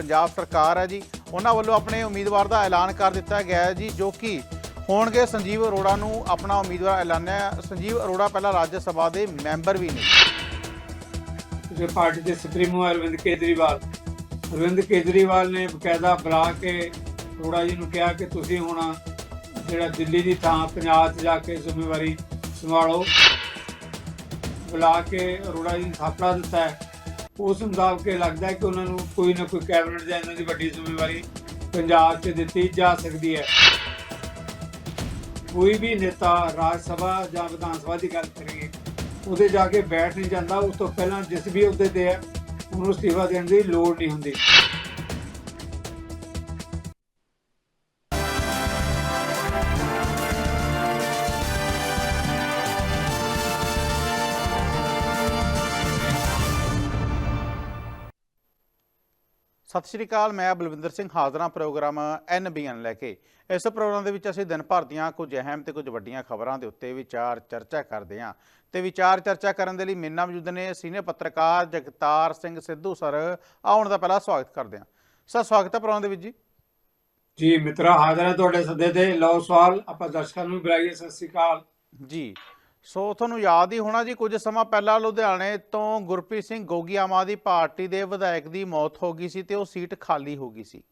ਪੰਜਾਬ ਸਰਕਾਰ ਹੈ ਜੀ, ਉਹਨਾਂ ਵੱਲੋਂ ਆਪਣੇ ਉਮੀਦਵਾਰ ਦਾ ਐਲਾਨ ਕਰ ਦਿੱਤਾ ਗਿਆ ਹੈ ਜੀ, ਜੋ ਕਿ ਹੋਣਗੇ ਸੰਜੀਵ ਅਰੋੜਾ ਨੂੰ ਆਪਣਾ ਉਮੀਦਵਾਰ ਐਲਾਨਿਆ ਸੰਜੀਵ ਅਰੋੜਾ ਪਹਿਲਾਂ ਰਾਜ ਸਭਾ ਦੇ ਮੈਂਬਰ ਵੀ ਨੇ। ਜੋ ਪਾਰਟੀ ਦੇ ਸੁਪਰੀਮੋ ਅਰਵਿੰਦ ਕੇਜਰੀਵਾਲ। ਅਰਵਿੰਦ ਕੇਜਰੀਵਾਲ ਨੇ ਬਕਾਇਦਾ ਬੁਲਾ ਕੇ ਅਰੋੜਾ ਜੀ ਨੂੰ ਕਿਹਾ ਕਿ ਤੁਸੀਂ ਹੁਣ ਜਿਹੜਾ ਦਿੱਲੀ ਦੀ ਥਾਂ ਪੰਜਾਬ 'ਚ ਜਾ ਕੇ ਜ਼ਿੰਮੇਵਾਰੀ ਸੰਭਾਲੋ। ਬੁਲਾ ਕੇ ਅਰੋੜਾ ਜੀ ਨੂੰ ਥਾਪੜਾ ਦਿੱਤਾ ਹੈ। ਉਸ ਮੁਤਾਬਕ ਇਹ ਲੱਗਦਾ ਹੈ ਕਿ ਉਹਨਾਂ ਨੂੰ ਕੋਈ ਨਾ ਕੋਈ ਕੈਬਨਿਟ ਜਾਂ ਇਹਨਾਂ ਦੀ ਵੱਡੀ ਜ਼ਿੰਮੇਵਾਰੀ ਪੰਜਾਬ 'ਚ ਦਿੱਤੀ ਜਾ ਸਕਦੀ ਹੈ। ਕੋਈ ਵੀ ਨੇਤਾ ਰਾਜ ਸਭਾ ਜਾਂ ਵਿਧਾਨ ਸਭਾ ਦੀ ਗੱਲ ਕਰੀਏ, ਉਹਦੇ ਜਾ ਕੇ ਬੈਠ ਨਹੀਂ ਜਾਂਦਾ, ਉਸ ਤੋਂ ਪਹਿਲਾਂ ਜਿਸ ਵੀ ਅਹੁਦੇ ਤੇ ਹੈ, ਉਹਨੂੰ ਅਸਤੀਫਾ ਦੇਣ ਦੀ ਲੋੜ ਨਹੀਂ ਹੁੰਦੀ। ਸਤਿ ਸ਼੍ਰੀ ਅਕਾਲ ਮੈਂ ਬਲਵਿੰਦਰ ਸਿੰਘ ਹਾਜ਼ਰਾਂ ਪ੍ਰੋਗਰਾਮ ਐਨਬੀਐਨ ਲੈ ਕੇ। ਇਸ ਪ੍ਰੋਗਰਾਮ ਦੇ ਵਿੱਚ ਅਸੀਂ ਦਿਨ ਭਰ ਦੀਆਂ ਕੁਝ ਅਹਿਮ ਤੇ ਕੁਝ ਵੱਡੀਆਂ ਖਬਰਾਂ ਦੇ ਉੱਤੇ ਵਿਚਾਰ ਚਰਚਾ ਕਰਦੇ ਹਾਂ। ਤੇ ਵਿਚਾਰ ਚਰਚਾ ਕਰਨ ਦੇ ਲਈ ਮੇਰੇ ਨਾਲ ਮੌਜੂਦ ਨੇ ਸੀਨੀਅਰ ਪੱਤਰਕਾਰ ਜਗਤਾਰ ਸਿੰਘ ਸਿੱਧੂ ਸਰ। ਆਉਣ ਦਾ ਪਹਿਲਾ ਸਵਾਗਤ ਕਰਦੇ ਹਾਂ। ਸਰ ਸਵਾਗਤ ਹੈ ਪ੍ਰੋਗਰਾਮ ਦੇ ਵਿੱਚ ਜੀ। ਜੀ ਮਿੱਤਰਾ ਹਾਜ਼ਰ ਹੈ ਤੁਹਾਡੇ ਸੱਦੇ ਤੇ। ਲਓ ਸਵਾਲ ਆਪਾਂ ਦਰਸ਼ਕਾਂ ਨੂੰ ਬੁਲਾਈਏ। ਸਤਿ ਸ੍ਰੀ ਅਕਾਲ। ਜੀ। ਸੋ ਤੁਹਾਨੂੰ ਯਾਦ ਹੀ ਹੋਣਾ ਜੀ ਕੁਝ ਸਮਾਂ ਪਹਿਲਾਂ ਲੁਧਿਆਣੇ ਤੋਂ ਗੁਰਪ੍ਰੀਤ ਸਿੰਘ ਗੋਗੀ ਆਮ ਆਦਮੀ ਪਾਰਟੀ ਦੇ ਵਿਧਾਇਕ ਦੀ ਮੌਤ ਹੋ ਗਈ ਸੀ ਤੇ ਉਹ ਸੀਟ ਖਾਲੀ ਹੋ ਗਈ ਸੀ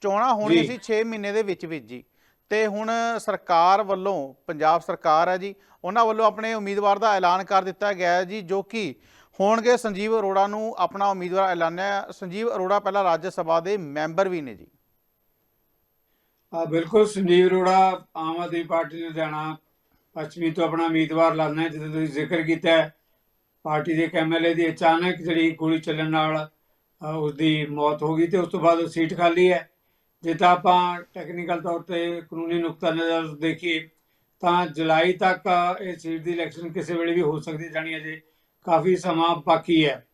ਚੋਣਾਂ ਹੋਣੀਆਂ। ਸੀ 6 ਮਹੀਨੇ ਦੇ ਵਿੱਚ ਵਿੱਚ ਜੀ ਤੇ ਹੁਣ ਸਰਕਾਰ ਵੱਲੋਂ ਪੰਜਾਬ ਸਰਕਾਰ ਹੈ ਜੀ ਉਹਨਾਂ ਵੱਲੋਂ ਆਪਣੇ ਉਮੀਦਵਾਰ ਦਾ ਐਲਾਨ ਕਰ ਦਿੱਤਾ ਗਿਆ ਹੈ ਜੀ ਜੋ ਕਿ ਹੋਣਗੇ ਸੰਜੀਵ ਅਰੋੜਾ ਨੂੰ ਆਪਣਾ ਉਮੀਦਵਾਰ ਐਲਾਨਿਆ। ਸੰਜੀਵ ਅਰੋੜਾ ਪਹਿਲਾਂ ਰਾਜ ਸਭਾ ਦੇ ਮੈਂਬਰ ਵੀ ਨੇ ਜੀ ਆ ਬਿਲਕੁਲ ਸੰਜੀਵ ਅਰੋੜਾ ਆਮ ਆਦਮੀ ਪਾਰਟੀ ਲੁਧਿਆਣਾ ਪੱਛਮੀ ਤੋਂ ਆਪਣਾ ਉਮੀਦਵਾਰ ਲਾਣਾ ਹੈ ਜਦੋਂ ਤੁਸੀਂ ਜ਼ਿਕਰ ਕੀਤਾ ਹੈ। ਪਾਰਟੀ ਦੇ ਐਮਐਲਏ ਦੀ ਅਚਾਨਕ ਜਿਹੜੀ ਗੋਲੀ ਚੱਲਣ ਨਾਲ ਅ, ਉਸ ਦੀ ਮੌਤ ਹੋ ਗਈ ਤੇ ਉਸ ਤੋਂ ਬਾਅਦ ਉਹ ਸੀਟ ਖਾਲੀ ਹੈ। ਜੇ ਤਾਂ ਆਪਾਂ ਟੈਕਨੀਕਲ ਤੌਰ ਤੇ ਕਾਨੂੰਨੀ ਨੁਕਤਾ ਨਜ਼ਰ ਦੇਖੀਏ ਤਾਂ ਜੁਲਾਈ ਤੱਕ ਇਹ ਸੀਟ ਦੀ ਇਲੈਕਸ਼ਨ ਕਿਸੇ ਵੇਲੇ ਵੀ ਹੋ ਸਕਦੀ ਜਾਣੀ ਅਜੇ ਕਾਫੀ ਸਮਾਂ ਬਾਕੀ ਹੈ।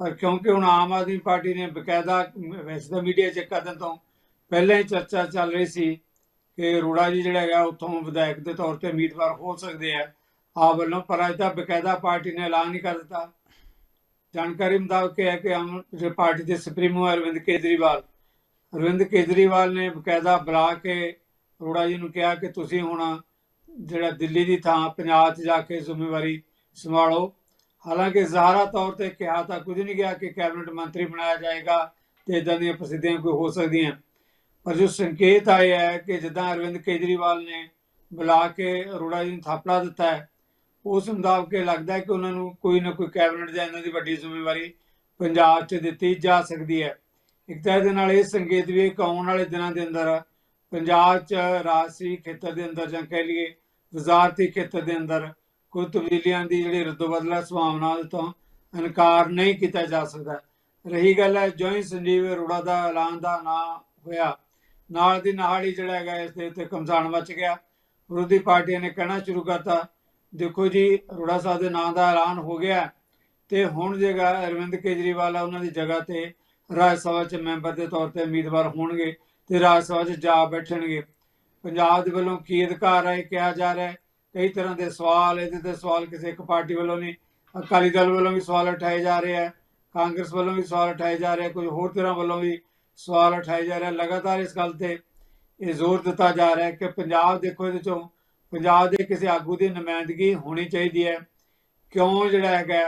ਪਰ ਕਿਉਂਕਿ ਹੁਣ ਆਮ ਆਦਮੀ ਪਾਰਟੀ ਨੇ ਬਕਾਇਦਾ ਵੈਸੇ ਤਾਂ ਮੀਡੀਆ 'ਚ ਇੱਕ ਦਿਨ ਤੋਂ ਪਹਿਲਾਂ ਹੀ ਚਰਚਾ ਚੱਲ ਰਹੀ ਸੀ ਕਿ ਅਰੋੜਾ ਜੀ ਜਿਹੜਾ ਹੈਗਾ, ਉੱਥੋਂ ਵਿਧਾਇਕ ਦੇ ਤੌਰ ਤੇ ਉਮੀਦਵਾਰ ਹੋ ਸਕਦੇ ਆ। ਆਪ ਵੱਲੋਂ, ਪਰ ਅੱਜ ਤਾਂ ਬਕਾਇਦਾ ਪਾਰਟੀ ਨੇ ਐਲਾਨ ਨਹੀਂ ਕਰ ਦਿੱਤਾ। ਜਾਣਕਾਰੀ ਮੁਤਾਬਕ ਇਹ ਹੈ ਕਿ ਆਮ ਪਾਰਟੀ ਦੇ ਸੁਪਰੀਮੋ ਅਰਵਿੰਦ ਕੇਜਰੀਵਾਲ। ਅਰਵਿੰਦ ਕੇਜਰੀਵਾਲ ਨੇ ਬਕਾਇਦਾ ਬੁਲਾ ਕੇ ਅਰੋੜਾ ਜੀ ਨੂੰ ਕਿਹਾ ਕਿ ਤੁਸੀਂ ਹੁਣ ਜਿਹੜਾ ਦਿੱਲੀ ਦੀ ਥਾਂ, ਪੰਜਾਬ 'ਚ ਜਾ ਕੇ ਜ਼ਿੰਮੇਵਾਰੀ ਸੰਭਾਲੋ। ਹਾਲਾਂਕਿ ਜ਼ਾਹਰਾ ਤੌਰ ਤੇ ਕਿਹਾ ਤਾਂ ਕੁਝ ਨਹੀਂ ਗਿਆ ਕਿ ਕੈਬਨਿਟ ਮੰਤਰੀ ਬਣਾਇਆ ਜਾਏਗਾ ਤੇ ਇਦਾਂ ਦੀਆਂ ਪ੍ਰਸਿੱਧੀਆਂ ਕੋਈ ਹੋ ਸਕਦੀਆਂ। ਪਰ ਜੋ ਸੰਕੇਤ ਆਏ ਹੈ ਕਿ ਜਿੱਦਾਂ ਅਰਵਿੰਦ ਕੇਜਰੀਵਾਲ ਨੇ ਬੁਲਾ ਕੇ ਅਰੋੜਾ ਜੀ ਨੂੰ ਥਾਪੜਾ ਦਿੱਤਾ ਹੈ, ਉਸ ਮੁਤਾਬਕ ਇਹ ਲੱਗਦਾ ਹੈ ਕਿ ਉਹਨਾਂ ਨੂੰ ਕੋਈ ਨਾ ਕੋਈ ਕੈਬਨਿਟ ਜਾਂ ਇਹਨਾਂ ਦੀ ਵੱਡੀ ਜ਼ਿੰਮੇਵਾਰੀ ਪੰਜਾਬ 'ਚ ਦਿੱਤੀ ਜਾ ਸਕਦੀ ਹੈ। ਇੱਕ ਤਾਂ ਇਹਦੇ ਨਾਲ ਇਹ ਸੰਕੇਤ ਵੀ ਹੈ ਕਿ ਆਉਣ ਵਾਲੇ ਦਿਨਾਂ ਦੇ ਅੰਦਰ ਪੰਜਾਬ 'ਚ ਰਾਜਸੀ ਖੇਤਰ ਦੇ ਅੰਦਰ ਜਾਂ ਕਹਿ ਲਈਏ ਵਜ਼ਾਰਤੀ ਖੇਤਰ ਦੇ ਅੰਦਰ ਕੋਈ ਤਬਦੀਲੀਆਂ ਦੀ ਜਿਹੜੀ ਰੱਦੋ-ਬਦਲਾ ਸੰਭਾਵਨਾ ਤੋਂ ਇਨਕਾਰ ਨਹੀਂ ਕੀਤਾ ਜਾ ਸਕਦਾ। ਰਹੀ ਗੱਲ ਹੈ ਜੋ ਹੀ ਸੰਜੀਵ ਅਰੋੜਾ ਦਾ ਐਲਾਨ ਦਾ ਨਾਂ ਹੋਇਆ ਨਾਲ ਦੀ ਨਾਲ ਹੀ ਜਿਹੜਾ ਹੈਗਾ ਇਸ ਦੇ ਉੱਤੇ ਕਮਜ਼ਾਨ ਮਚ ਗਿਆ। ਵਿਰੋਧੀ ਪਾਰਟੀਆਂ ਨੇ ਕਹਿਣਾ ਸ਼ੁਰੂ ਕਰਤਾ, ਦੇਖੋ ਜੀ, ਅਰੋੜਾ ਸਾਹਿਬ ਦੇ ਨਾਂ ਦਾ ਐਲਾਨ ਹੋ ਗਿਆ ਤੇ ਹੁਣ ਜੇਗਾ ਅਰਵਿੰਦ ਕੇਜਰੀਵਾਲ ਆ ਉਹਨਾਂ ਦੀ ਜਗ੍ਹਾ ਤੇ ਰਾਜ ਸਭਾ 'ਚ ਮੈਂਬਰ ਦੇ ਤੌਰ ਤੇ ਉਮੀਦਵਾਰ ਹੋਣਗੇ ਤੇ ਰਾਜ ਸਭਾ 'ਚ ਜਾ ਬੈਠਣਗੇ। ਪੰਜਾਬ ਦੇ ਵੱਲੋਂ ਕੀ ਅਧਿਕਾਰ ਹੈ ਕਿਹਾ ਜਾ ਰਿਹਾ ਹੈ? ਕਈ ਤਰ੍ਹਾਂ ਦੇ ਸਵਾਲ, ਇਹਦੇ ਤੇ ਸਵਾਲ ਕਿਸੇ ਇੱਕ ਪਾਰਟੀ ਵੱਲੋਂ ਨਹੀਂ, ਅਕਾਲੀ ਦਲ ਵੱਲੋਂ ਵੀ ਸਵਾਲ ਉਠਾਏ ਜਾ ਰਹੇ ਹੈ, ਕਾਂਗਰਸ ਵੱਲੋਂ ਵੀ ਸਵਾਲ ਉਠਾਏ ਜਾ ਰਹੇ ਕੁਝ ਹੋਰ ਤਰ੍ਹਾਂ ਵੱਲੋਂ ਵੀ ਸਵਾਲ ਉਠਾਏ ਜਾ ਰਹੇ ਲਗਾਤਾਰ ਇਸ ਗੱਲ ਤੇ ਇਹ ਜ਼ੋਰ ਦਿੱਤਾ ਜਾ ਰਿਹਾ ਹੈ ਕਿ ਪੰਜਾਬ ਦੇਖੋ ਇਹਦੇ ਚੋਂ, ਪੰਜਾਬ ਦੇ ਕਿਸੇ ਆਗੂ ਦੀ ਨੁਮਾਇੰਦਗੀ ਹੋਣੀ ਚਾਹੀਦੀ ਹੈ। ਕਿਉਂ ਜਿਹੜਾ ਹੈਗਾ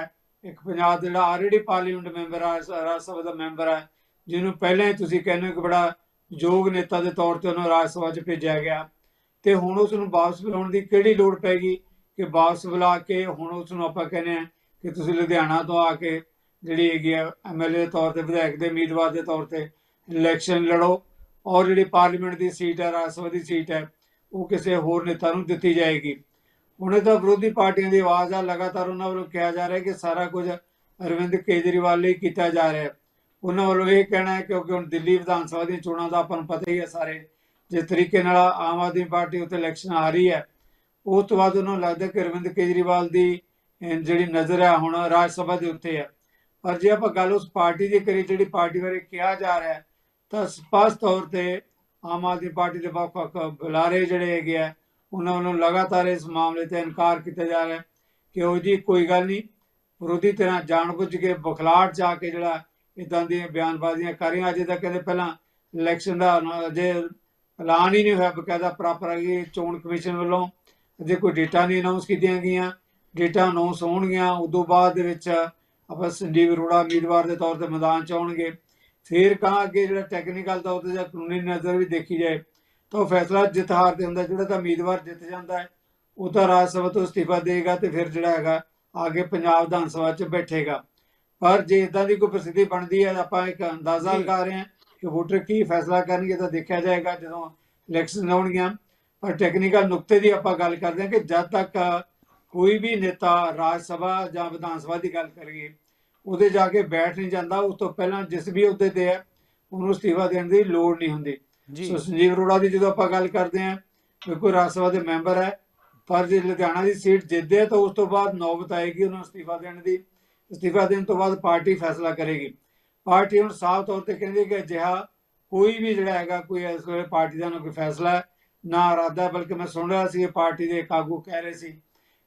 ਇੱਕ ਪੰਜਾਬ ਜਿਹੜਾ ਆਲਰੇਡੀ ਪਾਰਲੀਮੈਂਟ ਮੈਂਬਰ ਆ ਰਾਜ ਸਭਾ ਦਾ ਮੈਂਬਰ ਹੈ ਜਿਹਨੂੰ ਪਹਿਲਾਂ ਹੀ ਤੁਸੀਂ ਕਹਿੰਦੇ ਕਿ ਬੜਾ ਯੋਗ ਨੇਤਾ ਦੇ ਤੌਰ ਤੇ ਉਹਨੂੰ ਰਾਜ ਸਭਾ 'ਚ ਭੇਜਿਆ ਗਿਆ। ਤੇ ਹੁਣ ਉਸ ਨੂੰ ਵਾਪਸ ਬੁਲਾਉਣ ਦੀ ਕਿਹੜੀ ਲੋੜ ਪੈਗੀ ਕਿ ਵਾਪਸ ਬੁਲਾ ਕੇ ਹੁਣ ਉਸ ਨੂੰ ਆਪਾਂ ਕਹਿੰਦੇ ਆ ਕਿ ਤੁਸੀਂ ਲੁਧਿਆਣਾ ਤੋਂ ਆ ਕੇ ਜਿਹੜੀ ਹੈਗੀ ਆ ਐਮਐਲਏ ਦੇ ਤੌਰ ਤੇ, ਵਿਧਾਇਕ ਦੇ ਉਮੀਦਵਾਰ ਦੇ ਤੌਰ ਤੇ ਇਲੈਕਸ਼ਨ ਲੜੋ। ਔਰ ਜਿਹੜੀ ਪਾਰਲੀਮੈਂਟ ਦੀ ਸੀਟ ਹੈ, ਰਾਜ ਸਭਾ ਦੀ ਸੀਟ ਹੈ, ਉਹ ਕਿਸੇ ਹੋਰ ਨੇਤਾ ਨੂੰ ਦਿੱਤੀ ਜਾਏਗੀ। ਹੁਣ ਤਾਂ ਵਿਰੋਧੀ ਪਾਰਟੀਆਂ ਦੀ ਆਵਾਜ਼ ਆ, ਲਗਾਤਾਰ ਉਹਨਾਂ ਵੱਲੋਂ ਕਿਹਾ ਜਾ ਰਿਹਾ ਕਿ ਸਾਰਾ ਕੁਝ ਅਰਵਿੰਦ ਕੇਜਰੀਵਾਲ ਲਈ ਕੀਤਾ ਜਾ ਰਿਹਾ ਉਹਨਾਂ ਵੱਲੋਂ ਇਹ ਕਹਿਣਾ ਹੈ ਕਿਉਂਕਿ ਹੁਣ ਦਿੱਲੀ ਵਿਧਾਨ ਸਭਾ ਦੀਆਂ ਚੋਣਾਂ ਦਾ ਆਪਾਂ ਨੂੰ ਪਤਾ ਹੀ ਹੈ ਸਾਰੇ, ਜਿਸ ਤਰੀਕੇ ਨਾਲ ਆਮ ਆਦਮੀ ਪਾਰਟੀ ਉੱਤੇ ਇਲੈਕਸ਼ਨ ਆ ਰਹੀ ਹੈ ਉਸ ਤੋਂ ਬਾਅਦ ਉਹਨਾਂ ਨੂੰ ਲੱਗਦਾ ਕਿ ਅਰਵਿੰਦ ਕੇਜਰੀਵਾਲ ਦੀ ਜਿਹੜੀ ਨਜ਼ਰ ਹੈ ਹੁਣ ਰਾਜ ਸਭਾ ਦੇ ਉੱਤੇ ਹੈ। ਪਰ ਜੇ ਆਪਾਂ ਗੱਲ ਉਸ ਪਾਰਟੀ ਦੀ ਕਰੀਏ, ਜਿਹੜੀ ਪਾਰਟੀ ਬਾਰੇ ਕਿਹਾ ਜਾ ਰਿਹਾ ਹੈ ਤਾਂ ਸਪਸ਼ਟ ਤੌਰ ਤੇ ਆਮ ਆਦਮੀ ਪਾਰਟੀ ਦੇ ਵੱਖ ਵੱਖ ਬੁਲਾਰੇ ਜਿਹੜੇ ਹੈਗੇ ਆ, ਉਹਨਾਂ ਵੱਲੋਂ ਲਗਾਤਾਰ ਇਸ ਮਾਮਲੇ ਤੇ ਇਨਕਾਰ ਕੀਤਾ ਜਾ ਰਿਹਾ ਕਿ ਉਹ ਜੀ ਕੋਈ ਗੱਲ ਨਹੀਂ, ਵਿਰੋਧੀ ਤਰ੍ਹਾਂ ਜਾਣਬੁੱਝ ਕੇ ਬੁਖਲਾਟ ਜਾ ਕੇ ਜਿਹੜਾ ਇਦਾਂ ਦੀਆਂ ਬਿਆਨਬਾਜ਼ੀਆਂ ਕਰ ਰਹੀਆਂ, ਅਜੇ ਤੱਕ ਕਹਿੰਦੇ ਪਹਿਲਾਂ ਇਲੈਕਸ਼ਨ ਦਾ ਅਜੇ ਐਲਾਨ ਹੀ ਨਹੀਂ ਹੋਇਆ ਬਕਾਇਦਾ ਪ੍ਰਾਪਰ ਹੈਗੀ, ਚੋਣ ਕਮਿਸ਼ਨ ਵੱਲੋਂ ਅਜੇ ਕੋਈ ਡੇਟਾ ਨਹੀਂ ਅਨਾਉਂਸ ਕੀਤੀਆਂ ਗਈਆਂ ਡੇਟਾ ਅਨਾਉਂਸ ਹੋਣਗੀਆਂ, ਉਦੋਂ ਬਾਅਦ ਦੇ ਵਿੱਚ ਆਪਾਂ ਸੰਜੀਵ ਅਰੋੜਾ ਉਮੀਦਵਾਰ ਦੇ ਤੌਰ ਤੇ ਮੈਦਾਨ ਚ ਆਉਣਗੇ। ਫਿਰ ਕਹਾਂ ਅੱਗੇ ਜਿਹੜਾ ਟੈਕਨੀਕਲ ਤੌਰ ਤੇ ਜਾਂ ਕਾਨੂੰਨੀ ਨਜ਼ਰ ਵੀ ਦੇਖੀ ਜਾਏ ਤਾਂ ਉਹ ਫੈਸਲਾ ਜਿੱਤ ਹਾਰ ਤੇ ਹੁੰਦਾ ਜਿਹੜਾ ਤਾਂ ਉਮੀਦਵਾਰ ਜਿੱਤ ਜਾਂਦਾ ਹੈ ਉਹ ਤਾਂ ਰਾਜ ਸਭਾ ਤੋਂ ਅਸਤੀਫਾ ਦੇਗਾ ਤੇ ਫਿਰ ਜਿਹੜਾ ਹੈਗਾ ਆਗੇ ਪੰਜਾਬ ਵਿਧਾਨ ਸਭਾ ਚ ਬੈਠੇਗਾ ਪਰ ਜੇ ਇਦਾਂ ਦੀ ਕੋਈ ਪ੍ਰਸਿੱਧੀ ਬਣਦੀ ਹੈ ਆਪਾਂ ਇੱਕ ਅੰਦਾਜ਼ਾ। ਲਗਾ ਰਹੇ ਹਾਂ ਕਿ ਵੋਟਰ ਕੀ ਫੈਸਲਾ ਕਰਨਗੇ ਤਾਂ ਦੇਖਿਆ ਜਾਏਗਾ ਜਦੋਂ ਇਲੈਕਸ਼ਨ ਆਉਣਗੀਆਂ ਪਰ ਟੈਕਨੀਕਲ ਨੁਕਤੇ ਦੀ ਆਪਾਂ ਗੱਲ ਕਰਦੇ ਹਾਂ ਕਿ ਜਦ ਤੱਕ ਕੋਈ ਵੀ ਨੇਤਾ ਰਾਜ ਸਭਾ ਜਾਂ ਵਿਧਾਨ ਸਭਾ ਦੀ ਗੱਲ ਕਰੀਏ ਉਹਦੇ ਜਾ ਕੇ ਬੈਠ ਨਹੀਂ ਜਾਂਦਾ ਉਸ ਤੋਂ ਪਹਿਲਾਂ ਜਿਸ ਵੀ ਅਹੁਦੇ ਤੇ ਹੈ ਉਹਨੂੰ ਅਸਤੀਫਾ ਦੇਣ ਦੀ ਲੋੜ ਨਹੀਂ ਹੁੰਦੀ। ਸੋ ਸੰਜੀਵ ਅਰੋੜਾ ਦੀ ਜਦੋਂ ਆਪਾਂ ਗੱਲ ਕਰਦੇ ਹਾਂ ਕਿ ਕੋਈ ਰਾਜ ਸਭਾ ਦੇ ਮੈਂਬਰ ਹੈ ਪਰ ਜੇ ਲੁਧਿਆਣਾ ਦੀ ਸੀਟ ਜਿੱਤਦੇ ਆ ਤਾਂ ਉਸ ਤੋਂ ਬਾਅਦ ਨੌਬਤ ਆਏਗੀ ਉਹਨਾਂ ਅਸਤੀਫਾ ਦੇਣ ਦੀ। ਅਸਤੀਫਾ ਦੇਣ ਤੋਂ ਬਾਅਦ ਪਾਰਟੀ ਫੈਸਲਾ ਕਰੇਗੀ। ਪਾਰਟੀ ਹੁਣ ਸਾਫ਼ ਤੌਰ ਤੇ ਕਹਿੰਦੀ ਕਿ ਅਜਿਹਾ ਕੋਈ ਵੀ ਜਿਹੜਾ ਹੈਗਾ ਕੋਈ ਇਸ ਵੇਲੇ ਪਾਰਟੀ ਦਾ ਨਾ ਕੋਈ ਫੈਸਲਾ ਹੈ, ਨਾ ਇਰਾਦਾ ਹੈ, ਬਲਕਿ ਮੈਂ ਸੁਣ ਰਿਹਾ ਸੀ ਪਾਰਟੀ ਦੇ ਇੱਕ ਆਗੂ ਕਹਿ ਰਹੇ ਸੀ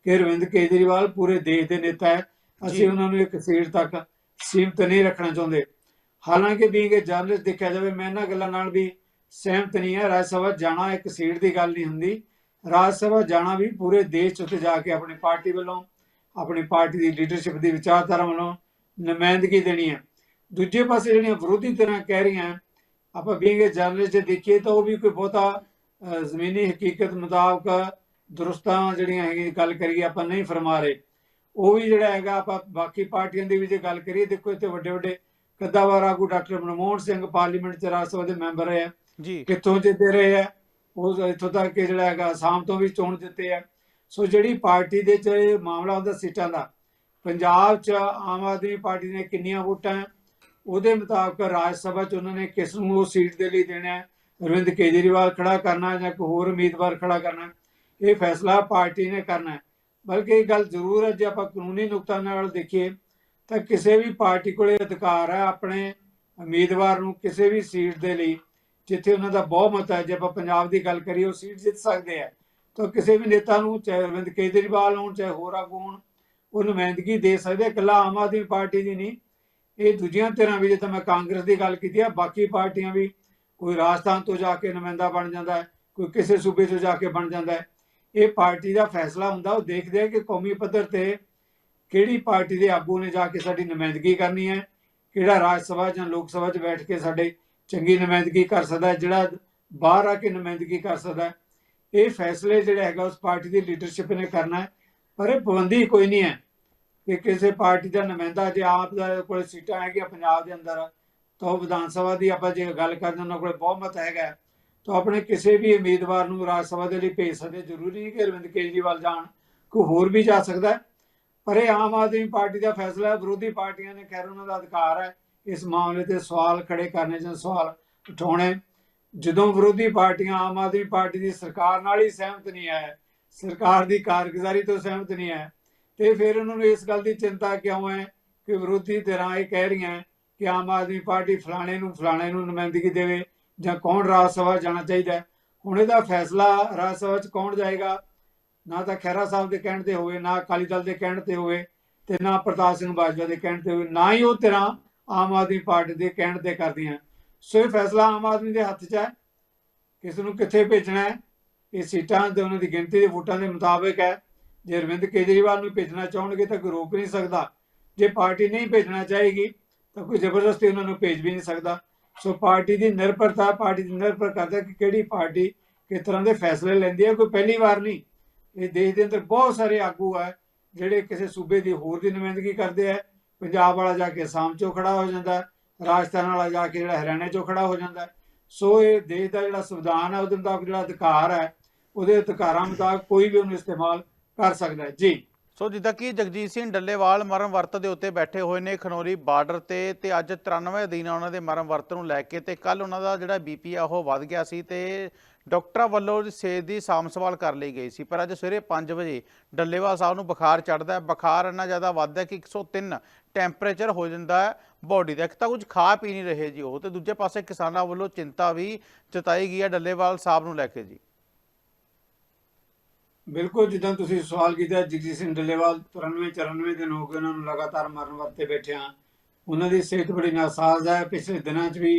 ਕਿ ਅਰਵਿੰਦ ਕੇਜਰੀਵਾਲ ਪੂਰੇ ਦੇਸ਼ ਦੇ ਨੇਤਾ ਹੈ। ਅਸੀਂ ਉਹਨਾਂ ਨੂੰ ਇੱਕ ਸੀਟ ਤੱਕ ਸੀਮਤ ਨਹੀਂ ਰੱਖਣਾ ਚਾਹੁੰਦੇ। ਹਾਲਾਂਕਿ ਬੀਂਗ ਇਹ ਜਰਨਲਿਸਟ ਦੇਖਿਆ ਜਾਵੇ ਮੈਂ ਇਹਨਾਂ ਗੱਲਾਂ ਨਾਲ ਵੀ ਸਹਿਮਤ ਨਹੀਂ ਹੈ। ਰਾਜ ਸਭਾ ਜਾਣਾ ਇੱਕ ਸੀਟ ਦੀ ਗੱਲ ਨਹੀਂ ਹੁੰਦੀ। ਰਾਜ ਸਭਾ ਜਾਣਾ ਵੀ ਪੂਰੇ ਦੇਸ਼ 'ਚ ਉੱਤੇ ਜਾ ਕੇ ਆਪਣੀ ਪਾਰਟੀ ਵੱਲੋਂ ਆਪਣੀ ਪਾਰਟੀ ਦੀ ਲੀਡਰਸ਼ਿਪ ਦੀ ਵਿਚਾਰਧਾਰਾ ਵੱਲੋਂ ਨੁਮਾਇੰਦਗੀ ਦੇਣੀ ਹੈ। ਦੂਜੇ ਪਾਸੇ ਜਿਹੜੀਆਂ ਵਿਰੋਧੀ ਤਰ੍ਹਾਂ ਕਹਿ ਰਹੀਆਂ ਆਪਾਂ ਬੀਂਗ ਇਹ ਜਰਨਲਿਸਟ ਜੇ ਦੇਖੀਏ ਤਾਂ ਉਹ ਵੀ ਕੋਈ ਬਹੁਤਾ ਜ਼ਮੀਨੀ ਹਕੀਕਤ ਮੁਤਾਬਕ ਦਰੁਸਤਾਂ ਜਿਹੜੀਆਂ ਹੈਗੀ ਗੱਲ ਕਰੀਏ ਆਪਾਂ ਨਹੀਂ ਫਰਮਾ ਰਹੇ। ਉਹ ਵੀ ਜਿਹੜਾ ਹੈਗਾ ਆਪਾਂ ਬਾਕੀ ਪਾਰਟੀਆਂ ਦੀ ਵੀ ਜੇ ਗੱਲ ਕਰੀਏ ਦੇਖੋ ਇੱਥੇ ਵੱਡੇ ਵੱਡੇ ਕੱਦਾਵਾਰ ਆਗੂ ਡਾਕਟਰ ਮਨਮੋਹਨ ਸਿੰਘ ਪਾਰਲੀਮੈਂਟ ਚ ਰਾਜ ਸਭਾ ਦੇ ਮੈਂਬਰ ਆ। ਜੀ। ਕਿੱਥੋਂ ਜਿੱਤੇ ਰਹੇ ਆ ਉਹ ਇੱਥੋਂ ਤੱਕ ਕਿ ਜਿਹੜਾ ਹੈਗਾ ਆਸਾਮ ਤੋਂ ਵੀ ਚੋਣ ਜਿੱਤੇ ਆ। ਸੋ ਜਿਹੜੀ ਪਾਰਟੀ ਦੇ ਚ ਮਾਮਲਾ ਹੁੰਦਾ ਸੀਟਾਂ ਦਾ ਪੰਜਾਬ ਚ ਆਮ ਆਦਮੀ ਪਾਰਟੀ ਨੇ ਕਿੰਨੀਆਂ ਵੋਟਾਂ ਹੈ, ਉਹਦੇ ਮੁਤਾਬਕ ਰਾਜ ਸਭਾ ਚ ਉਹਨਾਂ ਨੇ ਕਿਸ ਨੂੰ ਉਹ ਸੀਟ ਦੇ ਲਈ ਦੇਣਾ ਹੈ? ਅਰਵਿੰਦ ਕੇਜਰੀਵਾਲ ਖੜਾ ਕਰਨਾ ਜਾਂ ਕੋਈ ਹੋਰ ਉਮੀਦਵਾਰ ਖੜਾ ਕਰਨਾ ਇਹ ਫੈਸਲਾ ਪਾਰਟੀ ਨੇ ਕਰਨਾ ਹੈ। ਬਲਕਿ ਇਹ ਗੱਲ ਜ਼ਰੂਰ ਹੈ, ਜੇ ਆਪਾਂ ਕਾਨੂੰਨੀ ਨੁਕਤਾ ਨਾਲ ਦੇਖੀਏ, ਤਾਂ ਕਿਸੇ ਵੀ ਪਾਰਟੀ ਕੋਲੇ ਅਧਿਕਾਰ ਹੈ ਆਪਣੇ ਉਮੀਦਵਾਰ ਨੂੰ ਕਿਸੇ ਵੀ ਸੀਟ ਦੇ ਲਈ, ਜਿੱਥੇ ਉਹਨਾਂ ਦਾ ਬਹੁਮਤ ਹੈ, ਜੇ ਆਪਾਂ ਪੰਜਾਬ ਦੀ ਗੱਲ ਕਰੀਏ, ਉਹ ਸੀਟ ਜਿੱਤ ਸਕਦੇ ਆ ਤਾਂ ਕਿਸੇ ਵੀ ਨੇਤਾ ਨੂੰ ਚਾਹੇ ਅਰਵਿੰਦ ਕੇਜਰੀਵਾਲ ਹੋਣ, ਚਾਹੇ ਹੋਰ ਆਗੂ ਹੋਣ ਉਹ ਨੁਮਾਇੰਦਗੀ ਦੇ ਸਕਦੇ ਇਕੱਲਾ ਆਮ ਆਦਮੀ ਪਾਰਟੀ ਦੀ ਨਹੀਂ। ਇਹ ਦੂਜੀਆਂ ਧਿਰਾਂ ਵੀ ਜੇ ਤਾਂ ਮੈਂ ਕਾਂਗਰਸ ਦੀ ਗੱਲ ਕੀਤੀ ਆ ਬਾਕੀ ਪਾਰਟੀਆਂ ਵੀ ਕੋਈ ਰਾਜਸਥਾਨ ਤੋਂ ਜਾ ਕੇ ਨੁਮਾਇੰਦਾ ਬਣ ਜਾਂਦਾ ਹੈ, ਕੋਈ ਕਿਸੇ ਸੂਬੇ ਤੋਂ ਜਾ ਕੇ ਬਣ ਜਾਂਦਾ ਹੈ ਇਹ ਪਾਰਟੀ ਦਾ ਫੈਸਲਾ ਹੁੰਦਾ, ਉਹ ਦੇਖਦੇ ਆ ਕਿ ਕੌਮੀ ਪੱਧਰ ਤੇ ਕਿਹੜੀ ਪਾਰਟੀ ਦੇ ਆਗੂ ਨੇ ਜਾ ਕੇ ਸਾਡੀ ਨੁਮਾਇੰਦਗੀ ਕਰਨੀ ਹੈ, ਕਿਹੜਾ ਰਾਜ ਸਭਾ ਜਾਂ ਲੋਕ ਸਭਾ 'ਚ ਬੈਠ ਕੇ ਸਾਡੇ ਚੰਗੀ ਨੁਮਾਇੰਦਗੀ ਕਰ ਸਕਦਾ ਹੈ, ਜਿਹੜਾ ਬਾਹਰ ਆ ਕੇ ਨੁਮਾਇੰਦਗੀ ਕਰ ਸਕਦਾ ਹੈ। ਇਹ ਫੈਸਲੇ ਜਿਹੜਾ ਹੈਗਾ, ਉਸ ਪਾਰਟੀ ਦੀ ਲੀਡਰਸ਼ਿਪ ਨੇ ਕਰਨਾ ਹੈ, ਪਰ ਇਹ ਪਾਬੰਦੀ ਕੋਈ ਨਹੀਂ ਹੈ ਕਿ ਕਿਸੇ ਪਾਰਟੀ ਦਾ ਨੁਮਾਇੰਦਾ ਜੇ ਆਪ ਦਾ ਕੋਲ ਸੀਟਾਂ ਹੈਗੀਆਂ ਪੰਜਾਬ ਦੇ ਅੰਦਰ, ਤਾਂ ਉਹ ਵਿਧਾਨ ਸਭਾ ਦੀ ਆਪਾਂ ਜੇ ਗੱਲ ਕਰਦੇ ਉਹਨਾਂ ਕੋਲ ਬਹੁਮਤ ਹੈਗਾ ਤਾਂ ਆਪਣੇ ਕਿਸੇ ਵੀ ਉਮੀਦਵਾਰ ਨੂੰ ਰਾਜ ਸਭਾ ਦੇ ਲਈ ਭੇਜ ਸਕਦੇ ਜ਼ਰੂਰੀ ਨਹੀਂ ਕਿ ਅਰਵਿੰਦ ਕੇਜਰੀਵਾਲ ਜਾਣ, ਕੋਈ ਹੋਰ ਵੀ ਜਾ ਸਕਦਾ ਹੈ। ਪਰ ਇਹ ਆਮ ਆਦਮੀ ਪਾਰਟੀ ਦਾ ਫੈਸਲਾ ਹੈ, ਵਿਰੋਧੀ ਪਾਰਟੀਆਂ ਨੇ ਖੈਰ ਉਹਨਾਂ ਦਾ ਅਧਿਕਾਰ ਹੈ, ਇਸ ਮਾਮਲੇ ਤੇ ਸਵਾਲ ਖੜੇ ਕਰਨੇ ਜਾਂ ਸਵਾਲ ਉਠਾਉਣੇ। ਜਦੋਂ ਵਿਰੋਧੀ ਪਾਰਟੀਆਂ ਆਮ ਆਦਮੀ ਪਾਰਟੀ ਦੀ ਸਰਕਾਰ ਨਾਲ ਹੀ ਸਹਿਮਤ ਨਹੀਂ ਹੈ, ਸਰਕਾਰ ਦੀ ਕਾਰਗੁਜ਼ਾਰੀ ਤੋਂ ਸਹਿਮਤ ਨਹੀਂ ਹੈ, ਤੇ ਫਿਰ ਉਹਨਾਂ ਨੂੰ ਇਸ ਗੱਲ ਦੀ ਚਿੰਤਾ ਕਿਉਂ ਹੈ ਕਿ ਵਿਰੋਧੀ ਧਿਰਾਂ ਇਹ ਕਹਿ ਰਹੀਆਂ ਕਿ ਆਮ ਆਦਮੀ ਪਾਰਟੀ ਫਲਾਣੇ ਨੂੰ ਫਲਾਣੇ ਨੂੰ ਨੁਮਾਇੰਦਗੀ ਦੇਵੇ ਜਾਂ ਕੌਣ ਰਾਜ ਸਭਾ ਜਾਣਾ ਚਾਹੀਦਾ ਹੈ। ਹੁਣ ਇਹਦਾ ਫੈਸਲਾ ਰਾਜ ਸਭਾ 'ਚ ਕੌਣ ਜਾਏਗਾ? ਨਾ ਤਾਂ ਖਹਿਰਾ ਸਾਹਿਬ ਦੇ ਕਹਿਣ ਤੇ ਹੋਵੇ, ਨਾ ਅਕਾਲੀ ਦਲ ਦੇ ਕਹਿਣ ਤੇ ਹੋਵੇ ਤੇ ਨਾ ਪ੍ਰਤਾਪ ਸਿੰਘ ਬਾਜਵਾ ਦੇ ਕਹਿਣ ਤੇ ਹੋਵੇ, ਨਾ ਹੀ ਉਹ ਧਿਰਾਂ ਆਮ ਆਦਮੀ ਪਾਰਟੀ ਦੇ ਕਹਿਣ ਤੇ ਕਰਦੀਆਂ। ਸੋ ਇਹ ਫੈਸਲਾ ਆਮ ਆਦਮੀ ਦੇ ਹੱਥ 'ਚ ਹੈ। ਕਿਸ ਨੂੰ ਕਿੱਥੇ ਭੇਜਣਾ ਹੈ? ਇਹ ਸੀਟਾਂ ਦੇ ਉਹਨਾਂ ਦੀ ਗਿਣਤੀ ਦੇ ਵੋਟਾਂ ਦੇ ਮੁਤਾਬਕ ਹੈ। ਜੇ ਅਰਵਿੰਦ ਕੇਜਰੀਵਾਲ ਨੂੰ ਭੇਜਣਾ ਚਾਹਣਗੇ ਤਾਂ ਕੋਈ ਰੋਕ ਨਹੀਂ ਸਕਦਾ। ਜੇ ਪਾਰਟੀ ਨਹੀਂ ਭੇਜਣਾ ਚਾਹੇਗੀ ਤਾਂ ਕੋਈ ਜ਼ਬਰਦਸਤੀ ਉਹਨਾਂ ਨੂੰ ਭੇਜ ਵੀ ਨਹੀਂ ਸਕਦਾ। ਸੋ ਪਾਰਟੀ ਦੀ ਨਿਰਭਰਤਾ, ਪਾਰਟੀ ਦੀ ਨਿਰਭਰ ਕਰਦਾ ਕਿ ਕਿਹੜੀ ਪਾਰਟੀ ਕਿਸ ਤਰ੍ਹਾਂ ਦੇ ਫੈਸਲੇ ਲੈਂਦੀ ਹੈ। ਕੋਈ ਪਹਿਲੀ ਵਾਰ ਨਹੀਂ। ਇਹ ਦੇਸ਼ ਦੇ ਅੰਦਰ ਬਹੁਤ ਸਾਰੇ ਆਗੂ ਹੈ ਜਿਹੜੇ ਕਿਸੇ ਸੂਬੇ ਦੀ ਹੋਰ ਦੀ ਨੁਮਾਇੰਦਗੀ ਕਰਦੇ ਆ। ਪੰਜਾਬ ਵਾਲਾ ਜਾ ਕੇ ਅਸਾਮ ਚੋਂ ਖੜਾ ਹੋ ਜਾਂਦਾ, ਰਾਜਸਥਾਨ ਵਾਲਾ ਜਾ ਕੇ ਜਿਹੜਾ ਹਰਿਆਣਾ ਚੋਂ ਖੜਾ ਹੋ ਜਾਂਦਾ। ਸੋ ਇਹ ਦੇਸ਼ ਦਾ ਜਿਹੜਾ ਸੰਵਿਧਾਨ ਹੈ ਉਹਦੇ ਮੁਤਾਬਕ ਜਿਹੜਾ ਅਧਿਕਾਰ ਹੈ ਉਹਦੇ ਅਧਿਕਾਰਾਂ ਮੁਤਾਬਕ ਕੋਈ ਵੀ ਉਹਨੂੰ ਇਸਤੇਮਾਲ ਕਰ ਸਕਦਾ ਜੀ। ਸੋ ਜਿੱਦਾਂ ਕਿ ਜਗਜੀਤ ਸਿੰਘ ਡੱਲੇਵਾਲ ਮਰਮ ਵਰਤ ਦੇ ਉੱਤੇ ਬੈਠੇ ਹੋਏ ਨੇ ਖਨੌਰੀ ਬਾਰਡਰ ਤੇ ਤੇ ਅੱਜ 93 ਦਿਨ ਉਹਨਾਂ ਦੇ ਮਰਮ ਵਰਤ ਨੂੰ ਲੈ ਕੇ ਤੇ ਕੱਲ ਉਹਨਾਂ ਦਾ ਜਿਹੜਾ ਬੀਪੀ ਆ ਉਹ ਵੱਧ ਗਿਆ ਸੀ ਤੇ ਡਾਕਟਰਾਂ ਵੱਲੋਂ ਸਿਹਤ ਦੀ ਸਾਂਭ ਸੰਭਾਲ ਕਰ ਲਈ ਗਈ ਸੀ। ਪਰ ਅੱਜ ਸਵੇਰੇ 5 ਵਜੇ ਡੱਲੇਵਾਲ ਸਾਹਿਬ ਨੂੰ ਬੁਖਾਰ ਚੜਦਾ ਹੈ। ਬੁਖਾਰ ਇੰਨਾ ਜ਼ਿਆਦਾ ਵੱਧਦਾ ਹੈ ਕਿ 103 ਟੈਂਪਰੇਚਰ ਹੋ ਜਾਂਦਾ ਹੈ ਬਾਡੀ ਦਾ। ਇੱਕ ਤਾਂ ਕੁਝ ਖਾ ਪੀ ਨਹੀਂ ਰਹੇ ਜੀ ਉਹ ਤੇ ਦੂਜੇ ਪਾਸੇ ਕਿਸਾਨਾਂ ਵੱਲੋਂ ਚਿੰਤਾ ਵੀ ਜਤਾਈ ਗਈ ਹੈ ਡੱਲੇਵਾਲ ਸਾਹਿਬ ਨੂੰ ਲੈ ਕੇ ਜੀ। ਬਿਲਕੁਲ, ਜਿੱਦਾਂ ਤੁਸੀਂ ਸਵਾਲ ਕੀਤਾ, ਜਗਜੀਤ ਸਿੰਘ ਡੱਲੇਵਾਲ 93 94 ਦਿਨ ਹੋ ਗਏ ਉਹਨਾਂ ਨੂੰ ਲਗਾਤਾਰ ਮਰਨ ਵਰਤੇ ਬੈਠਿਆਂ ਉਹਨਾਂ ਦੀ ਸਿਹਤ ਬੜੀ ਨਾਸਾਜ਼ ਹੈ। ਪਿਛਲੇ ਦਿਨਾਂ 'ਚ ਵੀ